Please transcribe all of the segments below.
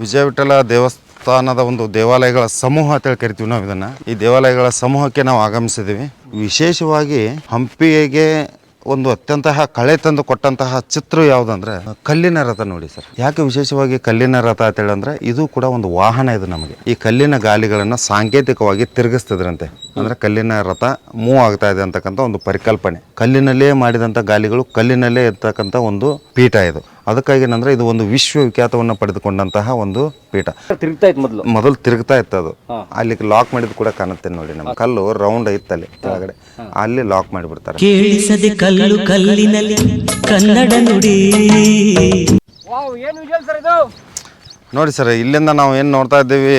ವಿಜಯ ವಿಠಲ ದೇವಸ್ಥಾನದ ಒಂದು ದೇವಾಲಯಗಳ ಸಮೂಹ ಅಂತ ಹೇಳಿ ಕರಿತೀವಿ ನಾವು ಇದನ್ನು. ಈ ದೇವಾಲಯಗಳ ಸಮೂಹಕ್ಕೆ ನಾವು ಆಗಮಿಸಿದ್ದೀವಿ ವಿಶೇಷವಾಗಿ ಹಂಪಿಗೆ ಒಂದು ಅತ್ಯಂತ ಕಳೆ ತಂದು ಕೊಟ್ಟಂತಹ ಚಿತ್ರ ಯಾವುದಂದ್ರೆ, ಕಲ್ಲಿನ ರಥ ನೋಡಿ ಸರ್. ಯಾಕೆ ವಿಶೇಷವಾಗಿ ಕಲ್ಲಿನ ರಥ ಅಂತೇಳಿ ಅಂದ್ರೆ ಇದು ಕೂಡ ಒಂದು ವಾಹನ ಇದು ನಮಗೆ. ಈ ಕಲ್ಲಿನ ಗಾಲಿಗಳನ್ನು ಸಾಂಕೇತಿಕವಾಗಿ ತಿರುಗಿಸ್ತಿದ್ರಂತೆ. ಅಂದ್ರೆ ಕಲ್ಲಿನ ರಥ ಮೂವ್ ಆಗ್ತಾ ಇದೆ ಅಂತಕ್ಕಂಥ ಒಂದು ಪರಿಕಲ್ಪನೆ. ಕಲ್ಲಿನಲ್ಲೇ ಮಾಡಿದಂಥ ಗಾಲಿಗಳು ಕಲ್ಲಿನಲ್ಲೇ ಇರ್ತಕ್ಕಂಥ ಒಂದು ಪೀಠ ಇದು. ಅದಕ್ಕಾಗಿ ಏನಂದ್ರೆ ಇದು ಒಂದು ವಿಶ್ವವಿಖ್ಯಾತವನ್ನು ಪಡೆದುಕೊಂಡಂತಹ ಒಂದು ಪೀಠ. ತಿರುಗ್ತಾ ಇತ್ತು ಮೊದಲು? ಮೊದಲು ತಿರುಗ್ತಾ ಇತ್ತು ಅದು. ಅಲ್ಲಿ ಲಾಕ್ ಮಾಡಿದ್ ಕೂಡ ಕಾಣುತ್ತೆ ನೋಡಿ ನಮ್ಮ ಕಲ್ಲು ರೌಂಡ್ ಐತಲ್ಲಿ ಕೆಳಗಡೆ. ಅಲ್ಲಿ ಲಾಕ್ ಮಾಡಿಬಿಡ್ತಾರೆ. ಕೇಳಿಸದೆ ಕಲ್ಲು ಕಲ್ಲಿನಲ್ಲಿ ಕನ್ನಡ ನುಡಿ. ಏನು ವಿಜುವಲ್ ಇದು? ನೋಡಿ ಸರ್ ಇಲ್ಲಿಂದ ನಾವು ಏನು ನೋಡ್ತಾ ಇದ್ದೀವಿ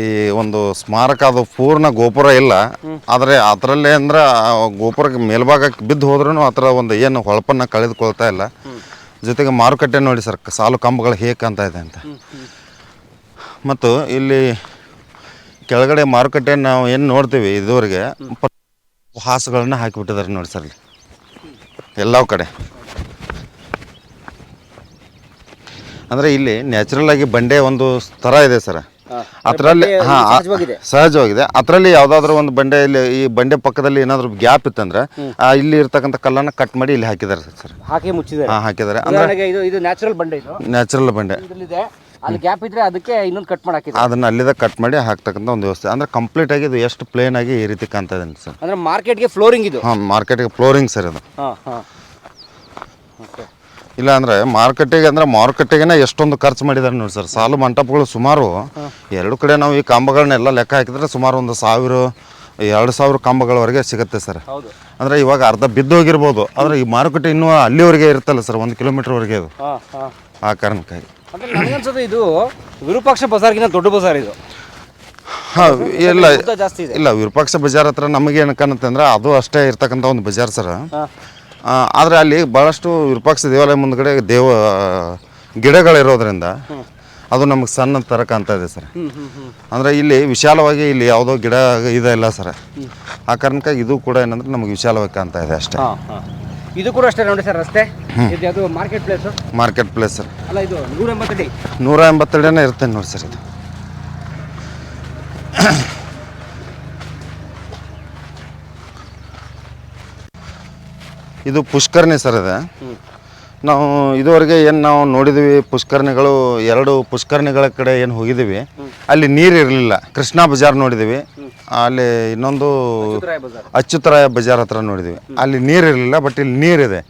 ಈ ಒಂದು ಸ್ಮಾರಕ ಅದು ಪೂರ್ಣ ಗೋಪುರ ಇಲ್ಲ. ಆದರೆ ಅದರಲ್ಲೇ ಅಂದ್ರೆ ಗೋಪುರಕ್ಕೆ ಮೇಲ್ಭಾಗಕ್ಕೆ ಬಿದ್ದು ಹೋದ್ರೂ ಆ ಥರ ಒಂದು ಏನು ಹೊಳಪನ್ನು ಕಳೆದುಕೊಳ್ತಾ ಇಲ್ಲ. ಜೊತೆಗೆ ಮಾರುಕಟ್ಟೆ ನೋಡಿ ಸರ್, ಸಾಲು ಕಂಬಗಳು ಹೇಗೆ ಅಂತ ಇದೆ ಅಂತ. ಮತ್ತು ಇಲ್ಲಿ ಕೆಳಗಡೆ ಮಾರುಕಟ್ಟೆ ನಾವು ಏನು ನೋಡ್ತೀವಿ ಇದುವರೆಗೆ ಹಾಸುಗಳನ್ನ ಹಾಕಿಬಿಟ್ಟಿದ್ದಾರೆ ನೋಡಿ ಸರ್ ಇಲ್ಲಿ. ಕಡೆ. ಅಂದರೆ ಇಲ್ಲಿ ನ್ಯಾಚುರಲ್ ಆಗಿ ಬಂಡೆ ಒಂದು ಥರ ಇದೆ ಸರ್. ಅದರಲ್ಲಿ ಹಾ ಸಹಜವಾಗಿದೆ. ಅದರಲ್ಲಿ ಯಾವ್ದಾದ್ರು ಒಂದು ಬಂಡೆ ಇಲ್ಲಿ ಈ ಬಂಡೆ ಪಕ್ಕದಲ್ಲಿ ಏನಾದರೂ ಗ್ಯಾಪ್ ಇತ್ತಂದ್ರೆ ಆ, ಇಲ್ಲಿ ಇರ್ತಕ್ಕಂಥ ಕಲ್ಲನ್ನ ಕಟ್ ಮಾಡಿ ಇಲ್ಲಿ ಹಾಕಿದ್ದಾರೆ ಸರ್. ಹಾಕಿ ಮುಚ್ಚಿದ್ದಾರೆ. ಹಾ ಹಾಕಿದ್ದಾರೆ. ಅಂದ್ರೆ ಇದು ಇದು ನ್ಯಾಚುರಲ್ ಬಂಡೆ ಇದು. ನ್ಯಾಚುರಲ್ ಬಂಡೆ. ಇದ್ರಲ್ಲಿದೆ. ಅಲ್ಲಿ ಗ್ಯಾಪ್ ಇದ್ರೆ ಅದಕ್ಕೆ ಇನ್ನೊಂದು ಕಟ್ ಮಾಡಿ ಹಾಕಿದ್ದಾರೆ. ಅದನ್ನ ಅಲ್ಲಿದ ಕಟ್ ಮಾಡಿ ಹಾಕ್ತಕ್ಕಂಥ ಒಂದು ವ್ಯವಸ್ಥೆ. ಅಂದ್ರೆ ಕಂಪ್ಲೀಟ್ ಆಗಿ ಇದು ಎಷ್ಟು ಪ್ಲೇನ್ ಆಗಿ ಈ ರೀತಿ ಕಾಣ್ತಾ ಇದೆ ಸರ್. ಅಂದ್ರೆ ಮಾರ್ಕೆಟ್ಗೆ ಫ್ಲೋರಿಂಗ್ ಇದು. ಹಾಂ ಮಾರ್ಕೆಟ್ಗೆ ಫ್ಲೋರಿಂಗ್ ಸರ್ ಇದು ಹಾ ಹಾ. ಓಕೆ ಇಲ್ಲ ಅಂದ್ರೆ ಮಾರುಕಟ್ಟೆಗೆ ಅಂದ್ರೆ ಮಾರುಕಟ್ಟೆಗೆನೇ ಎಷ್ಟೊಂದು ಖರ್ಚು ಮಾಡಿದ್ದಾರೆ ನೋಡಿ ಸರ್. ಸಾಲು ಮಂಟಪಗಳು ಸುಮಾರು ಎರಡು ಕಡೆ ನಾವು ಈ ಕಂಬಗಳನ್ನೆಲ್ಲ ಲೆಕ್ಕ ಹಾಕಿದ್ರೆ ಸುಮಾರು ಒಂದು ಸಾವಿರ ಎರಡು ಸಾವಿರ ಕಂಬಗಳವರೆಗೆ ಸಿಗುತ್ತೆ ಸರ್. ಅಂದ್ರೆ ಇವಾಗ ಅರ್ಧ ಬಿದ್ದು ಹೋಗಿರ್ಬೋದು ಆದರೆ ಈ ಮಾರುಕಟ್ಟೆ ಇನ್ನೂ ಅಲ್ಲಿವರೆಗೆ ಇರುತ್ತಲ್ಲ ಸರ್ ಒಂದು ಕಿಲೋಮೀಟ್ರ್ವರೆಗೆ ಅದು. ಆ ಕಾರಣಕ್ಕಾಗಿ. ಇದು ವಿರೂಪಾಕ್ಷ ಬಜಾರ್ಗಿನ ದೊಡ್ಡ ಬಜಾರ್ ಇದು. ಹಾಂ ಇಲ್ಲ ಜಾಸ್ತಿ ಇಲ್ಲ ವಿರೂಪಾಕ್ಷ ಬಜಾರ್ ಹತ್ರ ನಮಗೆ ಏನು ಕಾಣುತ್ತೆ ಅಂದ್ರೆ ಅದು ಅಷ್ಟೇ ಇರ್ತಕ್ಕಂಥ ಒಂದು ಬಜಾರ್ ಸರ್. ಆದರೆ ಅಲ್ಲಿ ಭಾಳಷ್ಟು ವಿರೂಪಾಕ್ಷ ದೇವಾಲಯ ಮುಂದ್ಗಡೆ ದೇವ ಗಿಡಗಳಿರೋದ್ರಿಂದ ಅದು ನಮಗೆ ಸಣ್ಣ ಥರ ಕಾಣ್ತಾ ಇದೆ ಸರ್. ಅಂದರೆ ಇಲ್ಲಿ ವಿಶಾಲವಾಗಿ ಇಲ್ಲಿ ಯಾವುದೋ ಗಿಡ ಇದೆ ಇಲ್ಲ ಸರ್. ಆ ಕಾರಣಕ್ಕಾಗಿ ಇದು ಕೂಡ ಏನಂದ್ರೆ ನಮಗೆ ವಿಶಾಲವಾಗಿ ಕಾಣ್ತಾ ಇದೆ ಅಷ್ಟೇ. ಇದು ಕೂಡ ಅಷ್ಟೇ ನೋಡಿ ಸರ್ ರಸ್ತೆ. ಇದು market place market place sir. ಅಲ್ಲ ಇದು ನೂರ ಎಂಬತ್ತಡಿ. ನೂರ ಎಂಬತ್ತೆರಡನೇ ಇರುತ್ತೆ ನೋಡಿ ಸರ್ ಇದು. ಇದು ಪುಷ್ಕರಣಿ ಸರ್ ಇದೆ. ನಾವು ಇದುವರೆಗೆ ಏನು ನಾವು ನೋಡಿದ್ವಿ, ಪುಷ್ಕರಣಿಗಳು ಎರಡು ಪುಷ್ಕರಣಿಗಳ ಕಡೆ ಏನು ಹೋಗಿದ್ದೀವಿ ಅಲ್ಲಿ ನೀರು ಇರಲಿಲ್ಲ. ಕೃಷ್ಣಾ ಬಜಾರ್ ನೋಡಿದ್ದೀವಿ ಅಲ್ಲಿ ಇನ್ನೊಂದು ಅಚ್ಯುತರಾಯ ಬಜಾರ್ ಹತ್ರ ನೋಡಿದ್ವಿ. ಅಲ್ಲಿ ನೀರು ಇರಲಿಲ್ಲ ಬಟ್ ಇಲ್ಲಿ ನೀರಿದೆ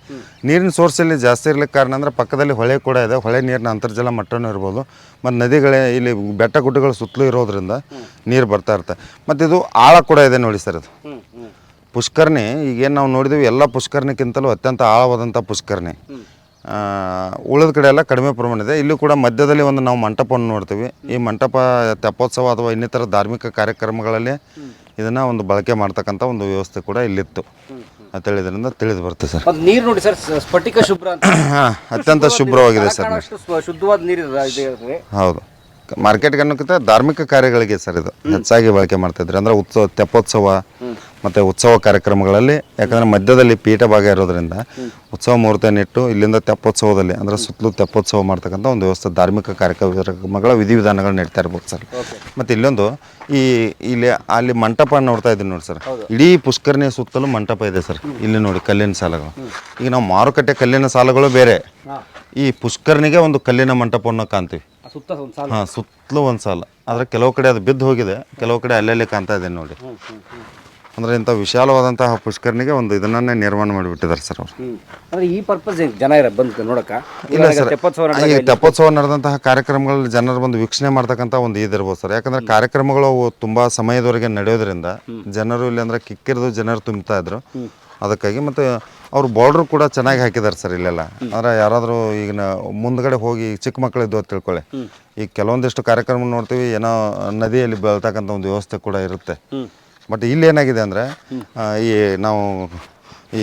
ನೀರಿನ ಸೋರ್ಸಲ್ಲಿ ಜಾಸ್ತಿ ಇರ್ಲಿಕ್ಕೆ ಕಾರಣ ಅಂದರೆ ಪಕ್ಕದಲ್ಲಿ ಹೊಳೆ ಕೂಡ ಇದೆ. ಹೊಳೆ ನೀರಿನ ಅಂತರ್ಜಲ ಮಟ್ಟನೂ ಇರ್ಬೋದು. ಮತ್ತು ನದಿಗಳೇ, ಇಲ್ಲಿ ಬೆಟ್ಟ ಗುಡ್ಡಗಳು ಸುತ್ತಲೂ ಇರೋದ್ರಿಂದ ನೀರು ಬರ್ತಾ ಇರುತ್ತೆ. ಮತ್ತು ಇದು ಆಳ ಕೂಡ ಇದೆ ನೋಡಿ ಸರ್ ಇದು. ಪುಷ್ಕರಣಿ ಈಗೇನು ನಾವು ನೋಡಿದೀವಿ ಎಲ್ಲ ಪುಷ್ಕರಣಿಗಿಂತಲೂ ಅತ್ಯಂತ ಆಳವಾದಂಥ ಪುಷ್ಕರ್ಣಿ. ಉಳಿದ ಕಡೆ ಎಲ್ಲ ಕಡಿಮೆ ಪ್ರಮಾಣ ಇದೆ. ಇಲ್ಲೂ ಕೂಡ ಮಧ್ಯದಲ್ಲಿ ಒಂದು ನಾವು ಮಂಟಪವನ್ನು ನೋಡ್ತೀವಿ. ಈ ಮಂಟಪ ತೆಪ್ಪೋತ್ಸವ ಅಥವಾ ಇನ್ನಿತರ ಧಾರ್ಮಿಕ ಕಾರ್ಯಕ್ರಮಗಳಲ್ಲಿ ಇದನ್ನು ಒಂದು ಬಳಕೆ ಮಾಡ್ತಕ್ಕಂಥ ಒಂದು ವ್ಯವಸ್ಥೆ ಕೂಡ ಇಲ್ಲಿತ್ತು. ಅಂತ ಹೇಳಿದ್ರಿಂದ ತಿಳಿದು ಬರುತ್ತೆ ಸರ್. ನೀರು ನೋಡಿ ಸರ್ ಸ್ಫಟಿಕ ಶುಭ್ರ ಅತ್ಯಂತ ಶುಭ್ರವಾಗಿದೆ ಸರ್. ಶುದ್ಧವಾದ ನೀರು ಹೌದು. ಮಾರ್ಕೆಟ್ಗೆ ಅನ್ನೋಕ್ಕಿಂತ ಧಾರ್ಮಿಕ ಕಾರ್ಯಗಳಿಗೆ ಸರ್ ಇದು. ಹೆಚ್ಚಾಗಿ ಬಳಕೆ ಮಾಡ್ತಾ ಇದ್ರಿ. ಅಂದ್ರೆ ಉತ್ಸವ ತೆಪ್ಪೋತ್ಸವ ಮತ್ತು ಉತ್ಸವ ಕಾರ್ಯಕ್ರಮಗಳಲ್ಲಿ ಯಾಕಂದ್ರೆ ಮಧ್ಯದಲ್ಲಿ ಪೀಠ ಭಾಗ ಇರೋದ್ರಿಂದ ಉತ್ಸವ ಮುಹೂರ್ತನಿಟ್ಟು ಇಲ್ಲಿಂದ ತೆಪ್ಪೋತ್ಸವದಲ್ಲಿ ಅಂದ್ರೆ ಸುತ್ತಲೂ ತೆಪ್ಪೋತ್ಸವ ಮಾಡ್ತಕ್ಕಂಥ ಒಂದು ವ್ಯವಸ್ಥೆ ಧಾರ್ಮಿಕ ಕಾರ್ಯಕ್ರಮಗಳ ವಿಧಿವಿಧಾನಗಳು ನಡೀತಾ ಇರ್ಬೋದು ಸರ್. ಮತ್ತು ಇಲ್ಲೊಂದು ಈ ಇಲ್ಲಿ ಅಲ್ಲಿ ಮಂಟಪ ನೋಡ್ತಾ ಇದ್ದೀನಿ ನೋಡಿ ಸರ್. ಇಡೀ ಪುಷ್ಕರಣಿಯ ಸುತ್ತಲೂ ಮಂಟಪ ಇದೆ ಸರ್ ಇಲ್ಲಿ ನೋಡಿ ಕಲ್ಲಿನ ಸಾಲಗಳು. ಈಗ ನಾವು ಮಾರುಕಟ್ಟೆ ಕಲ್ಲಿನ ಸಾಲಗಳು ಬೇರೆ. ಈ ಪುಷ್ಕರಣಿಗೆ ಒಂದು ಕಲ್ಲಿನ ಮಂಟಪವನ್ನು ಕಾಣ್ತೀವಿ. ಹಾಂ ಸುತ್ತಲೂ ಒಂದು ಸಾಲ. ಆದರೆ ಕೆಲವು ಕಡೆ ಅದು ಬಿದ್ದು ಹೋಗಿದೆ ಕೆಲವು ಕಡೆ ಅಲ್ಲಲ್ಲಿ ಕಾಣ್ತಾ ಇದೆ ನೋಡಿ. ಅಂದರೆ ಇಂಥ ವಿಶಾಲವಾದಂತಹ ಪುಷ್ಕರಣಿಗೆ ಒಂದು ಇದನ್ನೇ ನಿರ್ಮಾಣ ಮಾಡಿಬಿಟ್ಟಿದ್ದಾರೆ ಸರ್ ಅವರು. ಅಂದ್ರೆ ಈ ಪರ್ಪಸ್ ಜನ ಇರ ಬಂದು ನೋಡಕ? ಇಲ್ಲ ಸರ್ ಈ ತೆಪ್ಪೋತ್ಸವ ನಡೆದಂತಹ ಕಾರ್ಯಕ್ರಮಗಳಲ್ಲಿ ಜನರು ಬಂದು ವೀಕ್ಷಣೆ ಮಾಡ್ತಕ್ಕಂಥ ಒಂದು ಇದಿರ್ಬೋದು ಸರ್. ಯಾಕಂದ್ರೆ ಕಾರ್ಯಕ್ರಮಗಳು ಅವು ತುಂಬಾ ಸಮಯದವರೆಗೆ ನಡೆಯೋದ್ರಿಂದ ಜನರು ಇಲ್ಲಿ ಅಂದ್ರೆ ಕಿಕ್ಕಿರಿದು ಜನರು ತುಂಬ್ತಾ ಇದ್ರು. ಅದಕ್ಕಾಗಿ ಮತ್ತು ಅವ್ರು ಬಾರ್ಡ್ರು ಕೂಡ ಚೆನ್ನಾಗಿ ಹಾಕಿದ್ದಾರೆ ಸರ್ ಇಲ್ಲೆಲ್ಲ. ಅಂದ್ರೆ ಯಾರಾದರೂ ಈಗ ಮುಂದ್ಗಡೆ ಹೋಗಿ ಚಿಕ್ಕ ಮಕ್ಕಳಿದ್ದು ಅಂತ ತಿಳ್ಕೊಳ್ಳಿ. ಈಗ ಕೆಲವೊಂದಿಷ್ಟು ಕಾರ್ಯಕ್ರಮ ನೋಡ್ತೀವಿ ಏನೋ ನದಿಯಲ್ಲಿ ಬೆಳ್ತಕ್ಕಂಥ ಒಂದು ವ್ಯವಸ್ಥೆ ಕೂಡ ಇರುತ್ತೆ. ಬಟ್ ಇಲ್ಲಿ ಏನಾಗಿದೆ ಅಂದರೆ ಈ ನಾವು ಈ